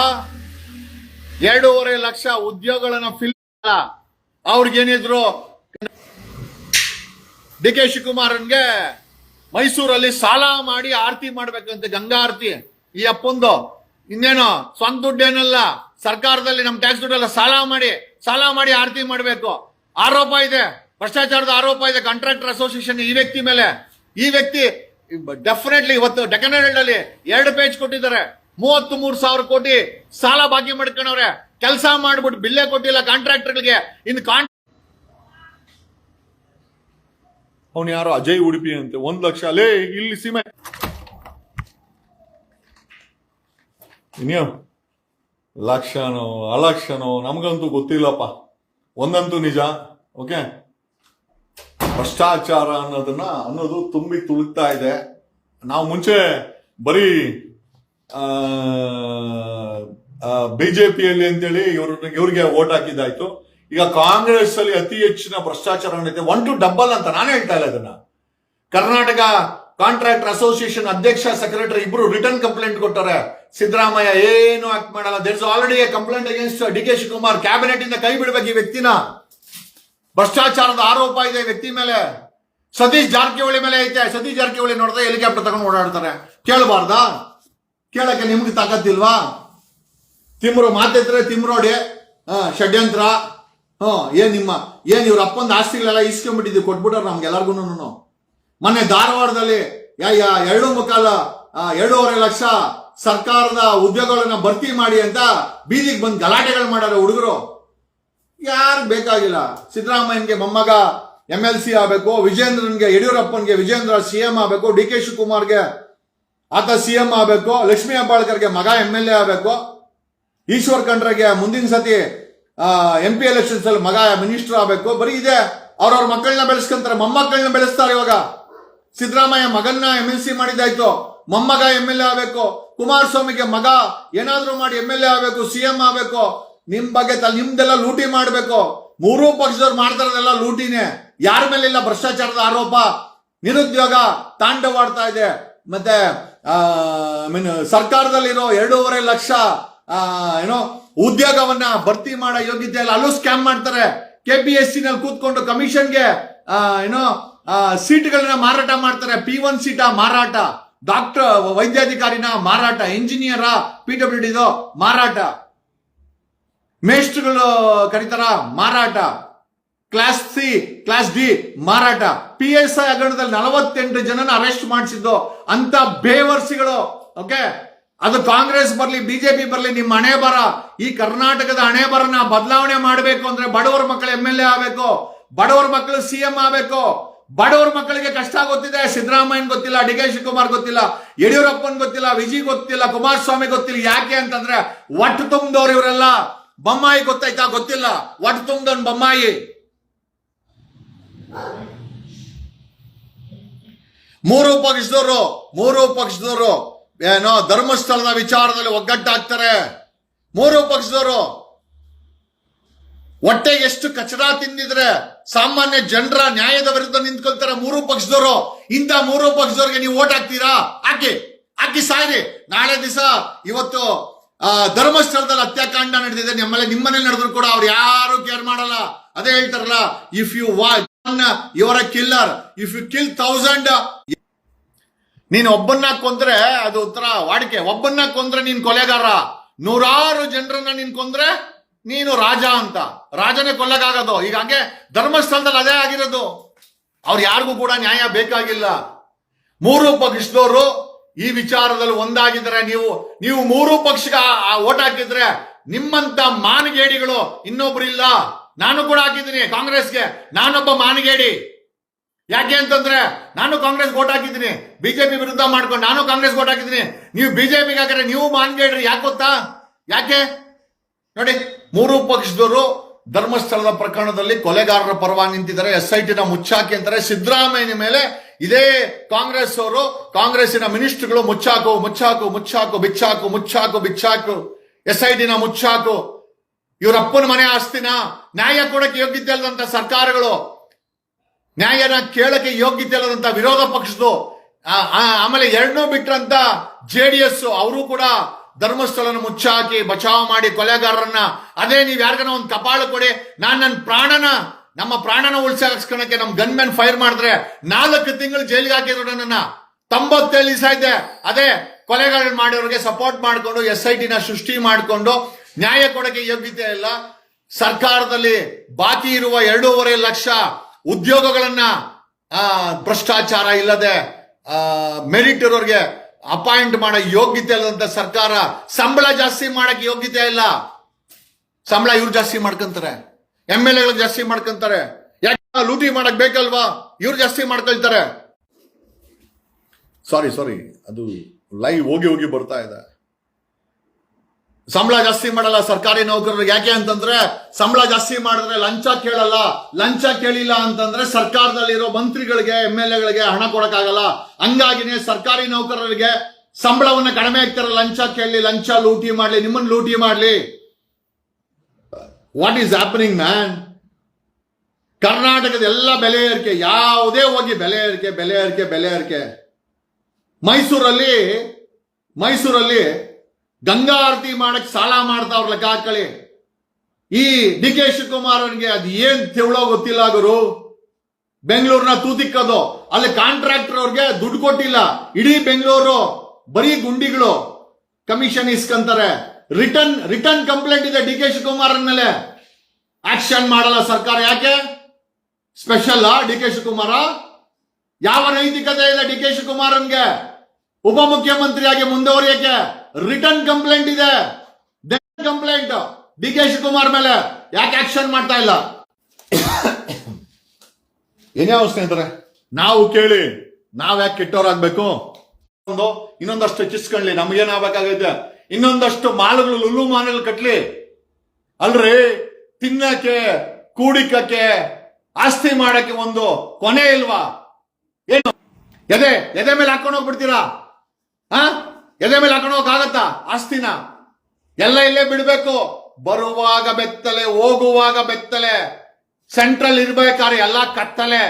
B: ಎರಡೂವರೆ ಲಕ್ಷ ಉದ್ಯೋಗಗಳನ್ನ ಫಿಲ್ ಅವ್ರಿಗೇನಿದ್ರು ಡಿ ಕೆ ಶಿವಕುಮಾರನ್ಗೆ ಮೈಸೂರಲ್ಲಿ ಸಾಲ ಮಾಡಿ ಆರತಿ ಮಾಡ್ಬೇಕಂತೆ, ಗಂಗಾ ಆರತಿ. ಈ ಅಪ್ಪಂದು ಇನ್ನೇನು ಸ್ವಂತ ದುಡ್ಡೇನಲ್ಲ, ಸರ್ಕಾರದಲ್ಲಿ ನಮ್ಮ ಟ್ಯಾಕ್ಸ್ ದುಡ್ಡೆಲ್ಲ, ಸಾಲ ಮಾಡಿ ಸಾಲ ಮಾಡಿ ಆರತಿ ಮಾಡಬೇಕು. ಆರೋಪ ಇದೆ, ಭ್ರಷ್ಟಾಚಾರದ ಆರೋಪ ಇದೆ ಕಾಂಟ್ರಾಕ್ಟರ್ ಅಸೋಸಿಯೇಷನ್ ಈ ವ್ಯಕ್ತಿ ಮೇಲೆ. ಈ ವ್ಯಕ್ತಿ ಡೆಫಿನೆಟ್ಲಿ ಇವತ್ತು ಡೆಕನಲ್ ಅಲ್ಲಿ ಎರಡು ಪೇಜ್ ಕೊಟ್ಟಿದ್ದಾರೆ. ಮೂವತ್ತು ಮೂರು ಸಾವಿರ ಕೋಟಿ ಸಾಲ ಬಾಕಿ ಮಾಡ್ಕೊಂಡವ್ರೆ. ಕೆಲಸ ಮಾಡ್ಬಿಟ್ಟು ಬಿಲ್ಲೇ ಕೊಟ್ಟಿಲ್ಲ ಕಾಂಟ್ರಾಕ್ಟರ್ಗಳಿಗೆ ಇನ್ನು ಕಾಂಟ್ ಅವನು ಯಾರು ಅಜಯ್ ಉಡುಪಿ ಅಂತೆ ಒಂದ್ ಲಕ್ಷ. ಅಲ್ಲೇ ಇಲ್ಲಿ ಸೀಮೆ. ಇನ್ಯೋ ಲಕ್ಷನೋ, ಅಲಕ್ಷನೋ, ನಮಗಂತೂ ಗೊತ್ತಿಲ್ಲಪ್ಪ. ಒಂದಂತೂ ನಿಜ, ಓಕೆ? ಭ್ರಷ್ಟಾಚಾರ ಅನ್ನೋದನ್ನ, ಅನ್ನೋದು ತುಂಬಿ ತುಳುಕ್ತಾ ಇದೆ. ನಾವು ಮುಂಚೆ ಬರೀ ಬಿಜೆಪಿಯಲ್ಲಿ ಅಂತೇಳಿ ಇವ್ರ, ಇವ್ರಿಗೆ ಓಟ್ ಹಾಕಿದ್ದಾಯ್ತು. ಈಗ ಕಾಂಗ್ರೆಸ್ ಅಲ್ಲಿ ಅತಿ ಹೆಚ್ಚಿನ ಭ್ರಷ್ಟಾಚಾರ ನಡೆದಿದೆ ಒನ್ ಟು ಡಬಲ್ ಅಂತ ನಾನು ಹೇಳ್ತಾ ಇಲ್ಲ ಅದನ್ನ ಕರ್ನಾಟಕ ಕಾಂಟ್ರಾಕ್ಟರ್ ಅಸೋಸಿಯೇಷನ್ ಅಧ್ಯಕ್ಷ ಸೆಕ್ರೆಟರಿ ಇಬ್ರು ರಿಟರ್ನ್ ಕಂಪ್ಲೇಂಟ್ ಕೊಟ್ಟಾರೆ ಸಿದ್ದರಾಮಯ್ಯ ಏನು ಆಕ್ಟ್ ಮಾಡಲ್ಲ. There is already a complaint against D K Shivakumar. Cabinet ಇಂದ ಕೈ ಬಿಡಬೇಕು ಈ ವ್ಯಕ್ತಿನ. ಭ್ರಷ್ಟಾಚಾರದ ಆರೋಪ ಇದೆ ವ್ಯಕ್ತಿ ಮೇಲೆ. ಸತೀಶ್ ಜಾರಕಿಹೊಳಿ ಮೇಲೆ ಐತೆ. ಸತೀಶ್ ಜಾರಕಿಹೊಳಿ ನೋಡಿದ್ರೆ ಹೆಲಿಕಾಪ್ಟರ್ ತಗೊಂಡು ಓಡಾಡ್ತಾರೆ. ಕೇಳಬಾರ್ದಾ? ಕೇಳಕ್ಕೆ ನಿಮ್ಗೆ ತಾಕತ್ತಿಲ್ವಾ? ತಿಮ್ರು ಮಾತಿದ್ರೆ ತಿಮ್ರೋಡಿ ಷಡ್ಯಂತ್ರ. ಹ್ಮ್ ಏನ್ ನಿಮ್ಮ ಏನ್ ಇವ್ರ ಅಪ್ಪಂದ ಆಸ್ತಿಗಳೆಲ್ಲ ಇಸ್ಕೊಂಡ್ಬಿಟ್ಟಿದ್ವಿ ಕೊಟ್ಬಿಟ್ಟಾರ ನಮ್ಗೆಲ್ಲರಿಗೂ ಮೊನ್ನೆ ಧಾರವಾಡದಲ್ಲಿ ಯಾ ಯಾ ಎರಡು ಆ, ಎರಡೂವರೆ ಲಕ್ಷ ಸರ್ಕಾರದ ಉದ್ಯೋಗಗಳನ್ನ ಭರ್ತಿ ಮಾಡಿ ಅಂತ ಬೀದಿಗೆ ಬಂದು ಗಲಾಟೆಗಳು ಮಾಡ್ಯಾರ ಹುಡುಗರು. ಯಾರು ಬೇಕಾಗಿಲ್ಲ. ಸಿದ್ದರಾಮಯ್ಯನ್ಗೆ ಮೊಮ್ಮಗ ಎಂ ಎಲ್ ಸಿ ಆಗಬೇಕು ವಿಜೇಂದ್ರನ್ಗೆ ಯಡಿಯೂರಪ್ಪನ್ಗೆ ವಿಜೇಂದ್ರ ಸಿ ಎಂ ಆಗಬೇಕು ಡಿ ಕೆ ಶಿವಕುಮಾರ್ಗೆ ಆತ ಸಿ ಎಂ ಆಗಬೇಕು ಲಕ್ಷ್ಮೀ ಹೆಬ್ಬಾಳ್ಕರ್ಗೆ ಮಗ ಎಂ ಎಲ್ ಎ ಆಗಬೇಕು ಈಶ್ವರ್ ಖಂಡ್ರೆಗೆ ಮುಂದಿನ ಸತಿ ಎಂ ಪಿ ಎಲೆಕ್ಷನ್ಸ್ ಅಲ್ಲಿ ಮಗ ಮಿನಿಸ್ಟರ್ ಆಗಬೇಕು. ಬರೀ ಇದೆ, ಅವ್ರವ್ರ ಮಕ್ಕಳನ್ನ ಬೆಳೆಸ್ಕೊಂತಾರೆ. ಮೊಮ್ಮಕ್ಕಳನ್ನ ಬೆಳೆಸ್ತಾರೆ ಇವಾಗ. ಸಿದ್ದರಾಮಯ್ಯ ಮಗನ್ನ ಎಂ ಎಲ್ ಸಿ ಮಾಡಿದ್ದಾಯ್ತು. ಮೊಮ್ಮಗ ಎಂ ಎಲ್ ಎ ಆಗಬೇಕು. ಕುಮಾರಸ್ವಾಮಿಗೆ ಮಗ ಏನಾದ್ರೂ ಮಾಡಿ ಎಂ ಎಲ್ ಎ ಆಗಬೇಕು ಸಿ ಎಂ ಆಗಬೇಕು. ನಿಮ್ ಬಗ್ಗೆ ನಿಮ್ದೆಲ್ಲ ಲೂಟಿ ಮಾಡಬೇಕು. ಮೂರೂ ಪಕ್ಷದವ್ರು ಮಾಡ್ತಾರದೆಲ್ಲ ಲೂಟಿನೇ. ಯಾರ ಮೇಲಿಲ್ಲ ಭ್ರಷ್ಟಾಚಾರದ ಆರೋಪ. ನಿರುದ್ಯೋಗ ತಾಂಡವಾಡ್ತಾ ಇದೆ. ಮತ್ತೆ ಮೀನ್ ಸರ್ಕಾರದಲ್ಲಿರೋ ಎರಡೂವರೆ ಲಕ್ಷ ಏನೋ ಉದ್ಯೋಗವನ್ನ ಭರ್ತಿ ಮಾಡೋ ಯೋಗ್ಯತೆ ಇಲ್ಲ ಅಲ್ಲೂ ಸ್ಕ್ಯಾಮ್ ಮಾಡ್ತಾರೆ. ಕೆ ಪಿ ಎಸ್ ಸಿ ನಲ್ಲಿ ಕೂತ್ಕೊಂಡು ಕಮಿಷನ್ಗೆ ಏನೋ ಸೀಟ್ಗಳನ್ನ ಮಾರಾಟ ಮಾಡ್ತಾರೆ. ಪಿ ಒನ್ ಸೀಟ ಮಾರಾಟ. ಡಾಕ್ಟರ್ ವೈದ್ಯಾಧಿಕಾರಿನ ಮಾರಾಟ. ಇಂಜಿನಿಯರ ಪಿ ಡಬ್ಲ್ಯೂ ಡಿದು ಮಾರಾಟ. ಮೇಸ್ಟ್ಗಳು ಕರೀತಾರ ಮಾರಾಟ. ಕ್ಲಾಸ್ ಸಿ ಕ್ಲಾಸ್ ಡಿ ಮಾರಾಟ. ಪಿ ಎಸ್ ಐ ಹಗರಣದಲ್ಲಿ ನಲವತ್ತೆಂಟು ಜನನ ಅರೆಸ್ಟ್ ಮಾಡಿಸಿದ್ದು ಅಂತ ಬೇವರ್ಸಿಗಳು ಓಕೆ ಅದು ಕಾಂಗ್ರೆಸ್ ಬರಲಿ, ಬಿಜೆಪಿ ಬರಲಿ, ನಿಮ್ಮ ಹಣೆ ಬರ. ಈ ಕರ್ನಾಟಕದ ಹಣೆ ಬರನ ಬದಲಾವಣೆ ಮಾಡಬೇಕು ಅಂದ್ರೆ ಬಡವರ ಮಕ್ಕಳು ಎಂ ಎಲ್ ಎ ಆಗಬೇಕು, ಬಡವರ ಮಕ್ಕಳು ಸಿ ಎಂ ಆಗಬೇಕು. ಬಡವರ ಮಕ್ಕಳಿಗೆ ಕಷ್ಟ ಗೊತ್ತಿದೆ, ಸಿದ್ದರಾಮಯ್ಯನ್ ಗೊತ್ತಿಲ್ಲ, ಡಿ ಕೆ ಶಿವಕುಮಾರ್ ಗೊತ್ತಿಲ್ಲ, ಯಡಿಯೂರಪ್ಪನ್ ಗೊತ್ತಿಲ್ಲ, ವಿಜಿ ಗೊತ್ತಿಲ್ಲ, ಕುಮಾರಸ್ವಾಮಿ ಗೊತ್ತಿಲ್ಲ. ಯಾಕೆ ಅಂತಂದ್ರೆ ಒಟ್ಟು ತುಂಬದವ್ರು ಇವರೆಲ್ಲ. ಬೊಮ್ಮಾಯಿ ಗೊತ್ತಾಯ್ತಾ? ಗೊತ್ತಿಲ್ಲ. ಒಟ್ಟು ತುಂಬಿದವನ್ ಬೊಮ್ಮಾಯಿ. ಮೂರು ಪಕ್ಷದವರು ಮೂರು ಪಕ್ಷದವರು ಏನೋ ಧರ್ಮಸ್ಥಳದ ವಿಚಾರದಲ್ಲಿ ಒಗ್ಗಟ್ಟಾಗ್ತಾರೆ. ಮೂರು ಪಕ್ಷದವರು ಹೊಟ್ಟೆ ಎಷ್ಟು ಕಚಡ ತಿಂದಿದ್ರೆ ಸಾಮಾನ್ಯ ಜನರ ನ್ಯಾಯದ ವಿರುದ್ಧ ನಿಂತ್ಕೊಳ್ತಾರೆ ಮೂರು ಪಕ್ಷದವರು. ಇಂಥ ಮೂರು ಪಕ್ಷದವ್ರಿಗೆ ನೀವು ಓಟ್ ಹಾಕ್ತೀರಾ? ಹಾಕಿ ಹಾಕಿ ಸಾರಿ ನಾಳೆ ದಿವಸ ಇವತ್ತು ಧರ್ಮಸ್ಥಳದಲ್ಲಿ ಹತ್ಯಾಕಾಂಡ ನಡೆದಿದೆ. ನಿಮ್ಮಲ್ಲಿ ನಿಮ್ಮನೇಲಿ ನಡೆದ್ರು ಕೂಡ ಅವ್ರು ಯಾರು ಕೇರ್ ಮಾಡಲ್ಲ. ಅದೇ ಹೇಳ್ತಾರಲ್ಲ if you watch your killer if you kill thousand ನೀನ್ ಒಬ್ಬನ್ನ ಕೊಂದ್ರೆ ಅದು ಉತ್ತರ. ವಾಡಿಕೆ, ಒಬ್ಬನ್ನ ಕೊಂದ್ರೆ ನೀನ್ ಕೊಲೆಗಾರ. ನೂರಾರು ಜನರನ್ನ ನೀನ್ ಕೊಂದ್ರೆ ನೀನು ರಾಜ ಅಂತ. ರಾಜನೇ ಕೊಲ್ಲಗಾಗೋದು ಈಗ ಹಂಗೆ ಧರ್ಮಸ್ಥಳದಲ್ಲಿ ಅದೇ ಆಗಿರೋದು. ಅವ್ರು ಯಾರಿಗೂ ಕೂಡ ನ್ಯಾಯ ಬೇಕಾಗಿಲ್ಲ. ಮೂರು ಪಕ್ಷದವರು ಈ ವಿಚಾರದಲ್ಲಿ ಒಂದಾಗಿದ್ರೆ ನೀವು ನೀವು ಮೂರು ಪಕ್ಷಕ್ಕೆ ಓಟ್ ಹಾಕಿದ್ರೆ ನಿಮ್ಮಂತ ಮಾನಗೇಡಿಗಳು ಇನ್ನೊಬ್ರು ಇಲ್ಲ ನಾನು ಕೂಡ ಹಾಕಿದ್ದೀನಿ ಕಾಂಗ್ರೆಸ್ಗೆ. ನಾನೊಬ್ಬ ಮಾನಗೇಡಿ. ಯಾಕೆ ಅಂತಂದ್ರೆ ನಾನು ಕಾಂಗ್ರೆಸ್ ಓಟ್ ಹಾಕಿದ್ದೀನಿ. ಬಿಜೆಪಿ ವಿರುದ್ಧ ಮಾಡ್ಕೊಂಡು ನಾನು ಕಾಂಗ್ರೆಸ್ ಓಟ್ ಹಾಕಿದ್ದೀನಿ. ನೀವು ಬಿಜೆಪಿಗೆ ಹಾಕಿದ್ರೆ ನೀವು ಮಾನ್ಗೇಡ್ರಿ. ಯಾಕೆ ಗೊತ್ತಾ? ಯಾಕೆ? ನೋಡಿ, ಮೂರು ಪಕ್ಷದವರು ಧರ್ಮಸ್ಥಳದ ಪ್ರಕರಣದಲ್ಲಿ ಕೊಲೆಗಾರರ ಪರವಾಗಿ ನಿಂತಿದ್ದಾರೆ. ಎಸ್ ಐ ಟಿನ ಮುಚ್ಚಾಕಿ ಅಂತಾರೆ. ಸಿದ್ದರಾಮಯ್ಯನ ಮೇಲೆ ಇದೇ ಕಾಂಗ್ರೆಸ್ ಅವರು ಕಾಂಗ್ರೆಸ್ಸಿನ ಮಿನಿಸ್ಟರ್ಗಳು ಮುಚ್ಚಾಕು ಮುಚ್ಚಾಕು ಮುಚ್ಚಾಕು, ಬಿಚ್ಚಾಕು ಮುಚ್ಚಾಕು, ಬಿಚ್ಚಾಕು. S I ಟಿನ ಮುಚ್ಚಾಕು. ಇವರಪ್ಪನ ಮನೆ ಆಸ್ತಿನ ನ್ಯಾಯ ಕೊಡಕ್ಕೆ ಯೋಗ್ಯತೆ ಅಲ್ಲದಂತ ಸರ್ಕಾರಗಳು. ನ್ಯಾಯನ ಕೇಳಕ್ಕೆ ಯೋಗ್ಯತೆ ಇಲ್ಲದಂತ ವಿರೋಧ ಪಕ್ಷದ್ದು ಆಮೇಲೆ ಎರಡನ್ನೂ ಬಿಟ್ರಂತ ಜೆ ಡಿ ಎಸ್ ಅವರು ಕೂಡ ಧರ್ಮಸ್ಥಳನ ಮುಚ್ಚಾಕಿ ಬಚಾವ್ ಮಾಡಿ ಕೊಲೆಗಾರರನ್ನ. ಅದೇ ನೀವ್ ಯಾರಿಗನ ಒಂದು ಕಪಾಳ ಕೊಡಿ. ನಾನು ನನ್ನ ಪ್ರಾಣನ, ನಮ್ಮ ಪ್ರಾಣನ ಉಳಿಸಾಕ್ಸ್ಕೊಳಕ್ಕೆ ನಮ್ಮ ಗನ್ ಮ್ಯಾನ್ ಫೈರ್ ಮಾಡಿದ್ರೆ ನಾಲ್ಕು ತಿಂಗಳು ಜೈಲಿಗೆ ಹಾಕಿದ್ರು ನನ್ನ ತೊಂಬತ್ತೇಳು ದಿವಸ ಇದೆ ಅದೇ ಕೊಲೆಗಾರ ಮಾಡಿರೋರಿಗೆ ಸಪೋರ್ಟ್ ಮಾಡಿಕೊಂಡು, ಎಸ್ ಐ ಟಿನ ಸೃಷ್ಟಿ ಮಾಡಿಕೊಂಡು, ನ್ಯಾಯ ಕೊಡಕ್ಕೆ ಯೋಗ್ಯತೆ ಇಲ್ಲ. ಸರ್ಕಾರದಲ್ಲಿ ಬಾಕಿ ಇರುವ ಎರಡೂವರೆ ಲಕ್ಷ ಉದ್ಯೋಗಗಳನ್ನ ಆ, ಭ್ರಷ್ಟಾಚಾರ ಇಲ್ಲದೆ ಮೆರಿಟ್ ಇರೋರಿಗೆ ಅಪಾಯಿಂಟ್ ಮಾಡೋ ಯೋಗ್ಯತೆ ಇಲ್ಲದಂತ ಸರ್ಕಾರ ಸಂಬಳ ಜಾಸ್ತಿ ಮಾಡಕ್ಕೆ ಯೋಗ್ಯತೆ ಇಲ್ಲ. ಸಂಬಳ ಇವ್ರು ಜಾಸ್ತಿ ಮಾಡ್ಕೊಂತಾರೆ. ಎಂ ಎಲ್ ಎಗಳು ಜಾಸ್ತಿ ಮಾಡ್ಕೊಂತಾರೆ. ಲೂಟಿ ಮಾಡಕ್ ಬೇಕಲ್ವಾ? ಇವ್ರು ಜಾಸ್ತಿ ಮಾಡ್ಕೊಳ್ತಾರೆ. ಸಾರಿ ಸಾರಿ ಅದು ಲೈವ್ ಹೋಗಿ ಹೋಗಿ ಬರ್ತಾ ಇದೆ. ಸಂಬಳ ಜಾಸ್ತಿ ಮಾಡಲ್ಲ ಸರ್ಕಾರಿ ನೌಕರರು ಯಾಕೆ ಅಂತಂದ್ರೆ ಸಂಬಳ ಜಾಸ್ತಿ ಮಾಡಿದ್ರೆ ಲಂಚ ಕೇಳಲ್ಲ, ಲಂಚ ಕೇಳಿಲ್ಲ ಅಂತಂದ್ರೆ ಸರ್ಕಾರದಲ್ಲಿರೋ ಮಂತ್ರಿಗಳಿಗೆ ಎಂ ಎಲ್ ಎಗಳಿಗೆ ಹಣ ಕೊಡಕ್ಕಾಗಲ್ಲ. ಹಂಗಾಗಿನೇ ಸರ್ಕಾರಿ ನೌಕರರಿಗೆ ಸಂಬಳವನ್ನ ಕಡಿಮೆ ಆಗ್ತಾರೆ ಲಂಚ ಕೇಳಲಿ ಲಂಚ ಲೂಟಿ ಮಾಡ್ಲಿ, ನಿಮ್ಮನ್ನ ಲೂಟಿ ಮಾಡ್ಲಿ. ವಾಟ್ ಈಸ್ ಹ್ಯಾಪನಿಂಗ್ ಮ್ಯಾನ್ ಕರ್ನಾಟಕದ ಎಲ್ಲ ಬೆಲೆ ಏರಿಕೆ, ಯಾವುದೇ ಹೋಗಿ ಬೆಲೆ ಏರಿಕೆ ಬೆಲೆ ಏರಿಕೆ ಬೆಲೆ ಏರಿಕೆ. ಮೈಸೂರಲ್ಲಿ ಮೈಸೂರಲ್ಲಿ ಗಂಗಾ ಆರತಿ ಮಾಡಕ್ ಸಾಲ ಮಾಡ್ತಾವ್ರ ಕಾಕಳಿ ಈ ಡಿ ಕೆ ಶಿವಕುಮಾರ್ ಅವನಿಗೆ ಅದು ಏನ್ ತಿಳೋ ಗೊತ್ತಿಲ್ಲ ಗುರು. ಬೆಂಗಳೂರಿನ ತೂತಿಕ್ಕದು. ಅಲ್ಲಿ ಕಾಂಟ್ರಾಕ್ಟರ್ ಅವ್ರಿಗೆ ದುಡ್ಡು ಕೊಟ್ಟಿಲ್ಲ. ಇಡೀ ಬೆಂಗಳೂರು, ಬರೀ ಗುಂಡಿಗಳು. ಕಮಿಷನ್ ಇಸ್ಕಂತಾರೆ. ರಿಟರ್ನ್ ರಿಟರ್ನ್ ಕಂಪ್ಲೇಂಟ್ ಇದೆ ಡಿ ಕೆ ಶಿವಕುಮಾರ್ ಮೇಲೆ. ಆಕ್ಷನ್ ಮಾಡಲ್ಲ ಸರ್ಕಾರ ಯಾಕೆ? Special D K Shivakumar? ಯಾವ ನೈತಿಕತೆ ಇದೆ ಡಿ ಕೆ ಶಿವಕುಮಾರನ್ಗೆ? ಉಪಮುಖ್ಯಮಂತ್ರಿಯಾಗಿ ಮುಂದುವರಿಯಕ್ಕೆ ರಿಟರ್ನ್ ಕಂಪ್ಲೇಂಟ್ ಇದೆ. ಕಂಪ್ಲೇಂಟ್ ಡಿ ಕೆ ಶಿವಕುಮಾರ್ ಮೇಲೆ ಯಾಕೆ ಆಕ್ಷನ್ ಮಾಡ್ತಾ ಇಲ್ಲ? ಏನೇ ಅವಸ್ಥೆ ಅಂತಾರೆ ನಾವು ಕೇಳಿ ನಾವ್ ಯಾಕೆ ಕೆಟ್ಟವರಾಗ್ಬೇಕು? ಒಂದು ಇನ್ನೊಂದಷ್ಟು ಹೆಚ್ಚಿಸ್ಕೊಳ್ಳಿ ನಮಗೇನಾಗಬೇಕಾಗೈತೆ ಇನ್ನೊಂದಷ್ಟು ಮಾಲ್ಗಳು ಲುಲ್ಲು ಮಾಲ್ಗಳು ಕಟ್ಲಿ. ಅಲ್ರಿ ತಿನ್ನಕ್ಕೆ ಕೂಡಿಕಕ್ಕೆ ಆಸ್ತಿ ಮಾಡಕ್ಕೆ ಒಂದು ಕೊನೆ ಇಲ್ವಾ? ಏನು? ಎದೆ ಎದೆ ಮೇಲೆ ಹಾಕೊಂಡು ಹೋಗ್ಬಿಡ್ತೀರಾ? ಆ ಎದೆ ಮೇಲೆ ಹಾಕೊಂಡು ಆಸ್ತಿನ. ಎಲ್ಲ ಇಲ್ಲೇ ಬಿಡಬೇಕು. ಬರುವಾಗ ಬೆತ್ತಲೆ, ಹೋಗುವಾಗ ಬೆತ್ತಲೆ. ಸೆಂಟ್ರಲ್ ಇರ್ಬೇಕಾದ್ರೆ ಎಲ್ಲ ಕತ್ತಲೆ.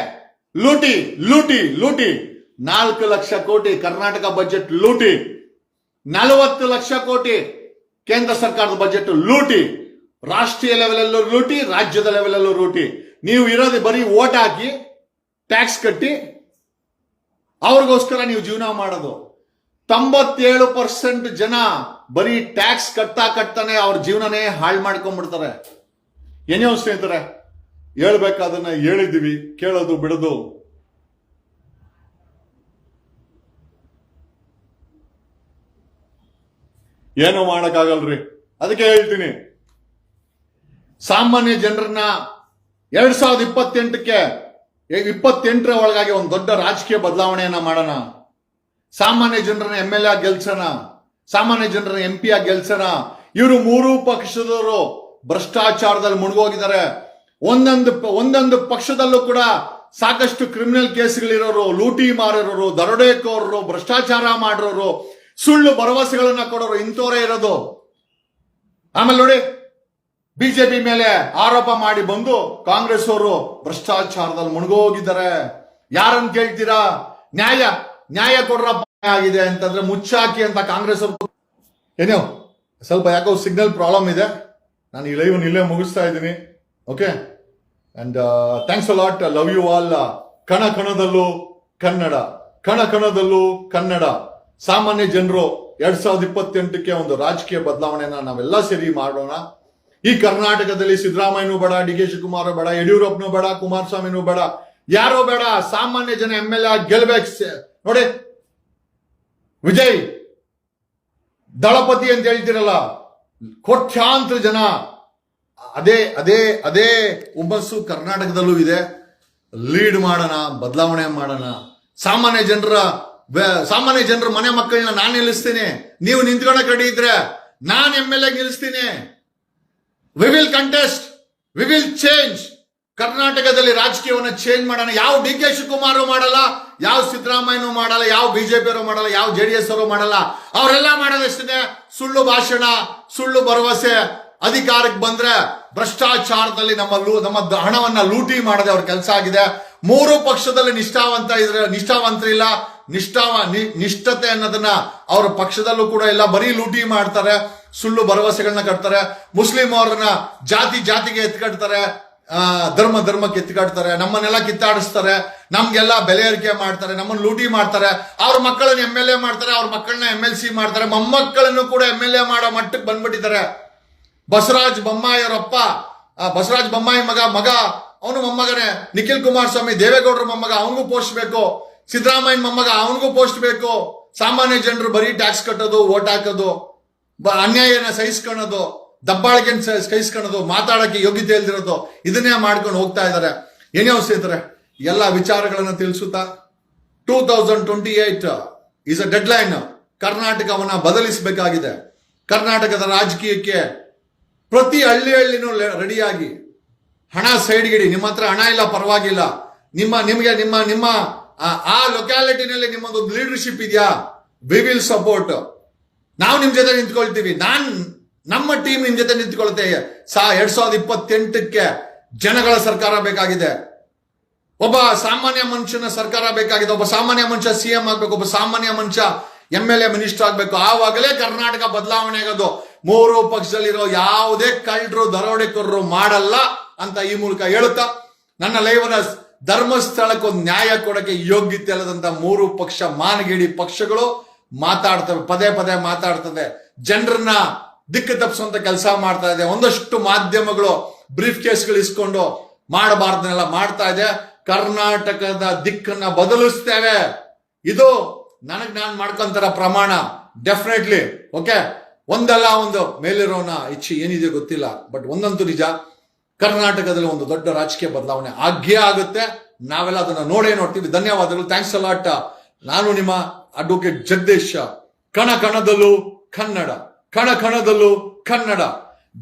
B: ಲೂಟಿ ಲೂಟಿ ಲೂಟಿ. ನಾಲ್ಕು ಲಕ್ಷ ಕೋಟಿ ಕರ್ನಾಟಕ ಬಜೆಟ್ ಲೂಟಿ. ನಲವತ್ತು ಲಕ್ಷ ಕೋಟಿ ಕೇಂದ್ರ ಸರ್ಕಾರದ ಬಜೆಟ್ ಲೂಟಿ. ರಾಷ್ಟ್ರೀಯ ಲೆವೆಲಲ್ಲೂ ಲೂಟಿ, ರಾಜ್ಯದ ಲೆವೆಲಲ್ಲೂ ಲೂಟಿ. ನೀವು ಇರೋದು ಬರೀ ಓಟ್ ಹಾಕಿ ಟ್ಯಾಕ್ಸ್ ಕಟ್ಟಿ, ಅವ್ರಿಗೋಸ್ಕರ ನೀವು ಜೀವನ ಮಾಡೋದು. ತೊಂಬತ್ತೇಳು ಪರ್ಸೆಂಟ್ ಜನ ಬರೀ ಟ್ಯಾಕ್ಸ್ ಕಟ್ತಾ ಕಟ್ತಾನೆ ಅವ್ರ ಜೀವನನೇ ಹಾಳು ಮಾಡ್ಕೊಂಡ್ಬಿಡ್ತಾರೆ. ಏನೇ ಸ್ನೇಹಿತರೆ ಹೇಳ್ಬೇಕಾದನ್ನ ಹೇಳಿದ್ದೀವಿ, ಕೇಳೋದು, ಬಿಡೋದು. ಏನು ಮಾಡಕ್ಕಾಗಲ್ರಿ? ಅದಕ್ಕೆ ಹೇಳ್ತೀನಿ. ಸಾಮಾನ್ಯ ಜನರನ್ನ ಎರಡ್ ಸಾವಿರದ ಇಪ್ಪತ್ತೆಂಟಕ್ಕೆ ಇಪ್ಪತ್ತೆಂಟರ ಒಳಗಾಗಿ ಒಂದು ದೊಡ್ಡ ರಾಜಕೀಯ ಬದಲಾವಣೆಯನ್ನ ಮಾಡೋಣ. ಸಾಮಾನ್ಯ ಜನರನ್ನ ಎಂ ಎಲ್ ಎ ಗೆಲ್ಸೋಣ, ಸಾಮಾನ್ಯ ಜನರನ್ನ ಎಂ ಪಿ ಆಗಿ ಗೆಲ್ಸೋಣ. ಇವರು ಮೂರು ಪಕ್ಷದವರು ಭ್ರಷ್ಟಾಚಾರದಲ್ಲಿ ಮುಳುಗೋಗಿದ್ದಾರೆ. ಒಂದೊಂದು ಒಂದೊಂದು ಪಕ್ಷದಲ್ಲೂ ಕೂಡ ಸಾಕಷ್ಟು ಕ್ರಿಮಿನಲ್ ಕೇಸ್ಗಳಿರೋರು, ಲೂಟಿ ಮಾರೋರು, ದರೋಡೆಕೋರರು, ಭ್ರಷ್ಟಾಚಾರ ಮಾಡಿರೋರು ಸುಳ್ಳು ಭರವಸೆಗಳನ್ನ ಕೊಡೋರು ಇಂಥವರೇ ಇರೋದು. ಆಮೇಲೆ ನೋಡಿ ಬಿಜೆಪಿ ಮೇಲೆ ಆರೋಪ ಮಾಡಿ ಬಂದು ಕಾಂಗ್ರೆಸ್ ಅವರು ಭ್ರಷ್ಟಾಚಾರದಲ್ಲಿ ಮುಳುಗೋಗಿದ್ದಾರೆ. ಯಾರನ್ನು ಕೇಳ್ತೀರಾ? ನ್ಯಾಯ ನ್ಯಾಯ ಕೊಡ್ರ ಆಗಿದೆ ಅಂತಂದ್ರೆ ಮುಚ್ಚಾಕಿ ಅಂತ ಕಾಂಗ್ರೆಸ್ ಅವರು ಏನೋ ಸ್ವಲ್ಪ ಯಾಕೋ ಸಿಗ್ನಲ್ ಪ್ರಾಬ್ಲಮ್ ಇದೆ. ನಾನು ಈ ಲೈವ್ ಇಲ್ಲೇ ಮುಗಿಸ್ತಾ ಇದ್ದೀನಿ. Okay and thanks lot love you all ಕಣ ಕಣದಲ್ಲೂ ಕನ್ನಡ. ಕಣ ಕಣದಲ್ಲೂ ಕನ್ನಡ. ಸಾಮಾನ್ಯ ಜನರು ಎರಡ್ ಸಾವಿರದ ಇಪ್ಪತ್ತೆಂಟಕ್ಕೆ ಒಂದು ರಾಜಕೀಯ ಬದಲಾವಣೆನ ನಾವೆಲ್ಲ ಸೇರಿ ಮಾಡೋಣ. ಈ ಕರ್ನಾಟಕದಲ್ಲಿ ಸಿದ್ದರಾಮಯ್ಯನೂ ಬೇಡ, ಡಿ ಕೆ ಶಿವಕುಮಾರ್ ಬೇಡ, ಯಡಿಯೂರಪ್ಪನೂ ಬೇಡ, ಕುಮಾರಸ್ವಾಮಿನೂ ಬೇಡ. ಯಾರೋ ಬೇಡ. ಸಾಮಾನ್ಯ ಜನ ಎಂ ಎಲ್ ಎ ಗೆಲ್ಬೇಕು. ನೋಡಿ. ವಿಜಯ್, ದಳಪತಿ ಅಂತ ಹೇಳ್ತಿರಲ್ಲ, ಕೋಟ್ಯಾಂತರ ಜನ, ಅದೇ ಅದೇ ಅದೇ ಹುಮ್ಮಸ್ಸು ಕರ್ನಾಟಕದಲ್ಲೂ ಇದೆ. ಲೀಡ್ ಮಾಡೋಣ, ಬದಲಾವಣೆ ಮಾಡೋಣ. ಸಾಮಾನ್ಯ ಜನರ ಸಾಮಾನ್ಯ ಜನರ ಮನೆ ಮಕ್ಕಳನ್ನ ನಾನು ನಿಲ್ಲಿಸ್ತೀನಿ. ನೀವು ನಿಂತ್ಕೊಂಡ ಕಡೆ ಇದ್ರೆ ನಾನು M L A ನಿಲ್ಲಿಸ್ತೀನಿ. We will contest we will change ಕರ್ನಾಟಕದಲ್ಲಿ ರಾಜಕೀಯವನ್ನು ಚೇಂಜ್ ಮಾಡೋಣ. ಯಾವ ಡಿ ಕೆ ಶಿವಕುಮಾರ್ ಮಾಡಲ್ಲ ಯಾವ ಸಿದ್ದರಾಮಯ್ಯನೂ ಮಾಡಲ್ಲ, ಯಾವ ಬಿಜೆಪಿ ಅವರು ಮಾಡಲ್ಲ, ಯಾವ ಜೆ ಡಿ ಎಸ್ ಅವರು ಮಾಡಲ್ಲ. ಅವರೆಲ್ಲ ಮಾಡೋದಷ್ಟೇ ಸುಳ್ಳು ಭಾಷಣ, ಸುಳ್ಳು ಭರವಸೆ ಅಧಿಕಾರಕ್ಕೆ ಬಂದ್ರೆ ಭ್ರಷ್ಟಾಚಾರದಲ್ಲಿ ನಮ್ಮ ಲೂ- ನಮ್ಮ ಹಣವನ್ನ ಲೂಟಿ ಮಾಡದೆ ಅವ್ರ ಕೆಲಸ ಆಗಿದೆ. ಮೂರು ಪಕ್ಷದಲ್ಲಿ ನಿಷ್ಠಾವಂತ ಇದ್ರೆ ನಿಷ್ಠಾವಂತರಿಲ್ಲ ನಿಷ್ಠಾವ, ನಿ- ನಿಷ್ಠತೆ ಅನ್ನೋದನ್ನ ಅವ್ರ ಪಕ್ಷದಲ್ಲೂ ಕೂಡ ಇಲ್ಲ, ಬರೀ ಲೂಟಿ ಮಾಡ್ತಾರೆ, ಸುಳ್ಳು ಭರವಸೆಗಳನ್ನ ಕಟ್ತಾರೆ. ಮುಸ್ಲಿಂ ಅವ್ರನ್ನ ಜಾತಿ, ಜಾತಿಗೆ ಎತ್ಕಟ್ತಾರೆ. ಆ, ಧರ್ಮ ಕಿತ್ತಾಡ್ತಾರೆ ನಮ್ಮನ್ನೆಲ್ಲ ಕಿತ್ತಾಡಿಸ್ತಾರೆ ನಮ್ಗೆಲ್ಲ ಬೆಲೆ ಏರಿಕೆ ಮಾಡ್ತಾರೆ ನಮ್ಮನ್ನ ಲೂಟಿ ಮಾಡ್ತಾರೆ ಅವ್ರ ಮಕ್ಕಳನ್ನ ಎಂ ಎಲ್ ಎ ಮಾಡ್ತಾರೆ ಅವ್ರ ಮಕ್ಕಳನ್ನ ಎಂ ಎಲ್ ಸಿ ಮಾಡ್ತಾರೆ ಮೊಮ್ಮಕ್ಕಳನ್ನು ಕೂಡ ಎಂ ಎಲ್ ಎ ಮಾಡೋ ಮಟ್ಟಕ್ಕೆ ಬಂದ್ಬಿಟ್ಟಿದ್ದಾರೆ. ಬಸವರಾಜ್ ಬೊಮ್ಮಾಯಿಯವರಪ್ಪ ಬಸವರಾಜ್ ಬೊಮ್ಮಾಯಿ ಮಗ ಮಗ ಅವನು ಮೊಮ್ಮಗನೇ ನಿಖಿಲ್ ಕುಮಾರಸ್ವಾಮಿ ದೇವೇಗೌಡರ ಮೊಮ್ಮಗ ಅವನಿಗೂ ಪೋಸ್ಟ್ ಬೇಕು. ಸಿದ್ದರಾಮಯ್ಯ ಮೊಮ್ಮಗ ಅವನಿಗೂ ಪೋಸ್ಟ್ ಬೇಕು. ಸಾಮಾನ್ಯ ಜನರು ಬರೀ ಟ್ಯಾಕ್ಸ್ ಕಟ್ಟೋದು ಓಟ್ ಹಾಕೋದು ಅನ್ಯಾಯನ ಸಹಿಸ್ಕೊಳ್ಳೋದು ದಬ್ಬಾಳಿಕೆನ ಕೈಸ್ಕೊಳ್ಳೋದು ಮಾತಾಡೋಕ್ಕೆ ಯೋಗ್ಯತೆ ಇಲ್ದಿರೋದು, ಇದನ್ನೇ ಮಾಡ್ಕೊಂಡು ಹೋಗ್ತಾ ಇದ್ದಾರೆ ಏನೇ ಸ್ನೇಹಿತರೆ, ಎಲ್ಲ ವಿಚಾರಗಳನ್ನು ತಿಳಿಸುತ್ತಾ? Two thousand twenty eight is a deadline ಕರ್ನಾಟಕವನ್ನ ಬದಲಿಸಬೇಕಾಗಿದೆ. ಕರ್ನಾಟಕದ ರಾಜಕೀಯಕ್ಕೆ ಪ್ರತಿ ಹಳ್ಳಿ ಹಳ್ಳಿನೂ ರೆಡಿಯಾಗಿ ಹಣ ಸೈಡ್ಗಿಡಿ. ನಿಮ್ಮ ಹತ್ರ ಹಣ ಇಲ್ಲ, ಪರವಾಗಿಲ್ಲ. ನಿಮ್ಮ, ನಿಮಗೆ ನಿಮ್ಮ ನಿಮ್ಮ, ಆ- ಆ ಲೊಕ್ಯಾಲಿಟಿನಲ್ಲಿ ನಿಮ್ಮದೊಂದು ಲೀಡರ್ಶಿಪ್ ಇದೆಯಾ? ವಿ ವಿಲ್ ಸಪೋರ್ಟ್ ನಾವು ನಿಮ್ಮ ಜೊತೆ ನಿಂತ್ಕೊಳ್ತೀವಿ. ನಾನ್ ನಮ್ಮ ಟೀಮ್ ನಿಮ್ ಜೊತೆ ನಿಂತ್ಕೊಳ್ಳುತ್ತೆ ಸಾ ಎರಡ್ ಸಾವಿರದ ಇಪ್ಪತ್ತೆಂಟಕ್ಕೆ ಜನಗಳ ಸರ್ಕಾರ ಬೇಕಾಗಿದೆ. ಒಬ್ಬ ಸಾಮಾನ್ಯ ಮನುಷ್ಯನ ಸರ್ಕಾರ ಬೇಕಾಗಿದೆ. ಒಬ್ಬ ಸಾಮಾನ್ಯ ಮನುಷ್ಯ ಸಿ ಎಂ ಆಗ್ಬೇಕು. ಒಬ್ಬ ಸಾಮಾನ್ಯ ಮನುಷ್ಯ ಎಂ ಎಲ್ ಎ ಮಿನಿಸ್ಟರ್ ಆಗ್ಬೇಕು. ಆವಾಗಲೇ ಕರ್ನಾಟಕ ಬದಲಾವಣೆ ಆಗೋದು. ಮೂರು ಪಕ್ಷದಲ್ಲಿರೋ ಯಾವುದೇ ಕಳ್ಳರು, ದರೋಡೆಕೋರರು ಮಾಡಲ್ಲ ಅಂತ ಈ ಮೂಲಕ ಹೇಳುತ್ತಾ, ನನ್ನ ಲೈವನ ಧರ್ಮಸ್ಥಳಕ್ಕೆ ಒಂದು ನ್ಯಾಯ ಕೊಡಕ್ಕೆ ಯೋಗ್ಯತೆ ಅಲ್ಲದಂತ ಮೂರು ಪಕ್ಷ, ಮಾನಗೇಡಿ ಪಕ್ಷಗಳು ಮಾತಾಡ್ತವೆ. ಪದೇ ಪದೇ ಮಾತಾಡ್ತದೆ ಜನರನ್ನ ದಿಕ್ಕು ತಪ್ಪಿಸುವಂತ ಕೆಲಸ ಮಾಡ್ತಾ ಇದೆ. ಒಂದಷ್ಟು ಮಾಧ್ಯಮಗಳು ಬ್ರೀಫ್ ಕೇಸ್ಗಳು ಇಸ್ಕೊಂಡು ಮಾಡಬಾರ್ದನ್ನೆಲ್ಲ ಮಾಡ್ತಾ ಇದೆ. ಕರ್ನಾಟಕದ ದಿಕ್ಕನ್ನ ಬದಲಿಸ್ತೇವೆ. ಇದು ನನಗ್ ನಾನು ಮಾಡ್ಕೊಂತಾರ ಪ್ರಮಾಣ. ಡೆಫಿನೆಟ್ಲಿ ಓಕೆ ಒಂದಲ್ಲ ಒಂದು ಮೇಲಿರೋನ ಇಚ್ಛೆ ಏನಿದೆ ಗೊತ್ತಿಲ್ಲ. ಬಟ್ ಒಂದಂತೂ ನಿಜ. ಕರ್ನಾಟಕದಲ್ಲಿ ಒಂದು ದೊಡ್ಡ ರಾಜಕೀಯ ಬದಲಾವಣೆ ಆಗೇ ಆಗುತ್ತೆ. ನಾವೆಲ್ಲ ಅದನ್ನ ನೋಡೇ ನೋಡ್ತೀವಿ. ಧನ್ಯವಾದಗಳು. ಥ್ಯಾಂಕ್ಸ್ ಅಲಾಟ್ ನಾನು ನಿಮ್ಮ ಅಡ್ವೊಕೇಟ್ ಜಗದೀಶ್. ಕಣ ಕಣದಲ್ಲೂ ಕನ್ನಡ. ಕಣ ಕಣದಲ್ಲೂ ಕನ್ನಡ.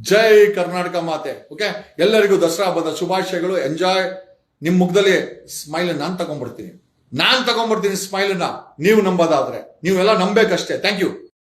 B: ಜೈ ಕರ್ನಾಟಕ ಮಾತೆ. ಓಕೆ ಎಲ್ಲರಿಗೂ ದಸರಾ ಹಬ್ಬದ ಶುಭಾಶಯಗಳು. ಎಂಜಾಯ್ ನಿಮ್ ಮುಖದಲ್ಲಿ ಸ್ಮೈಲ್ ನಾನ್ ತಗೊಂಡ್ಬಿಡ್ತೀನಿ. ನಾನ್ ತಗೊಂಡ್ಬಿಡ್ತೀನಿ ಸ್ಮೈಲ್ ನೀವು ನಂಬೋದಾದ್ರೆ. ನೀವೆಲ್ಲ ನಂಬೇಕಷ್ಟೇ. Thank you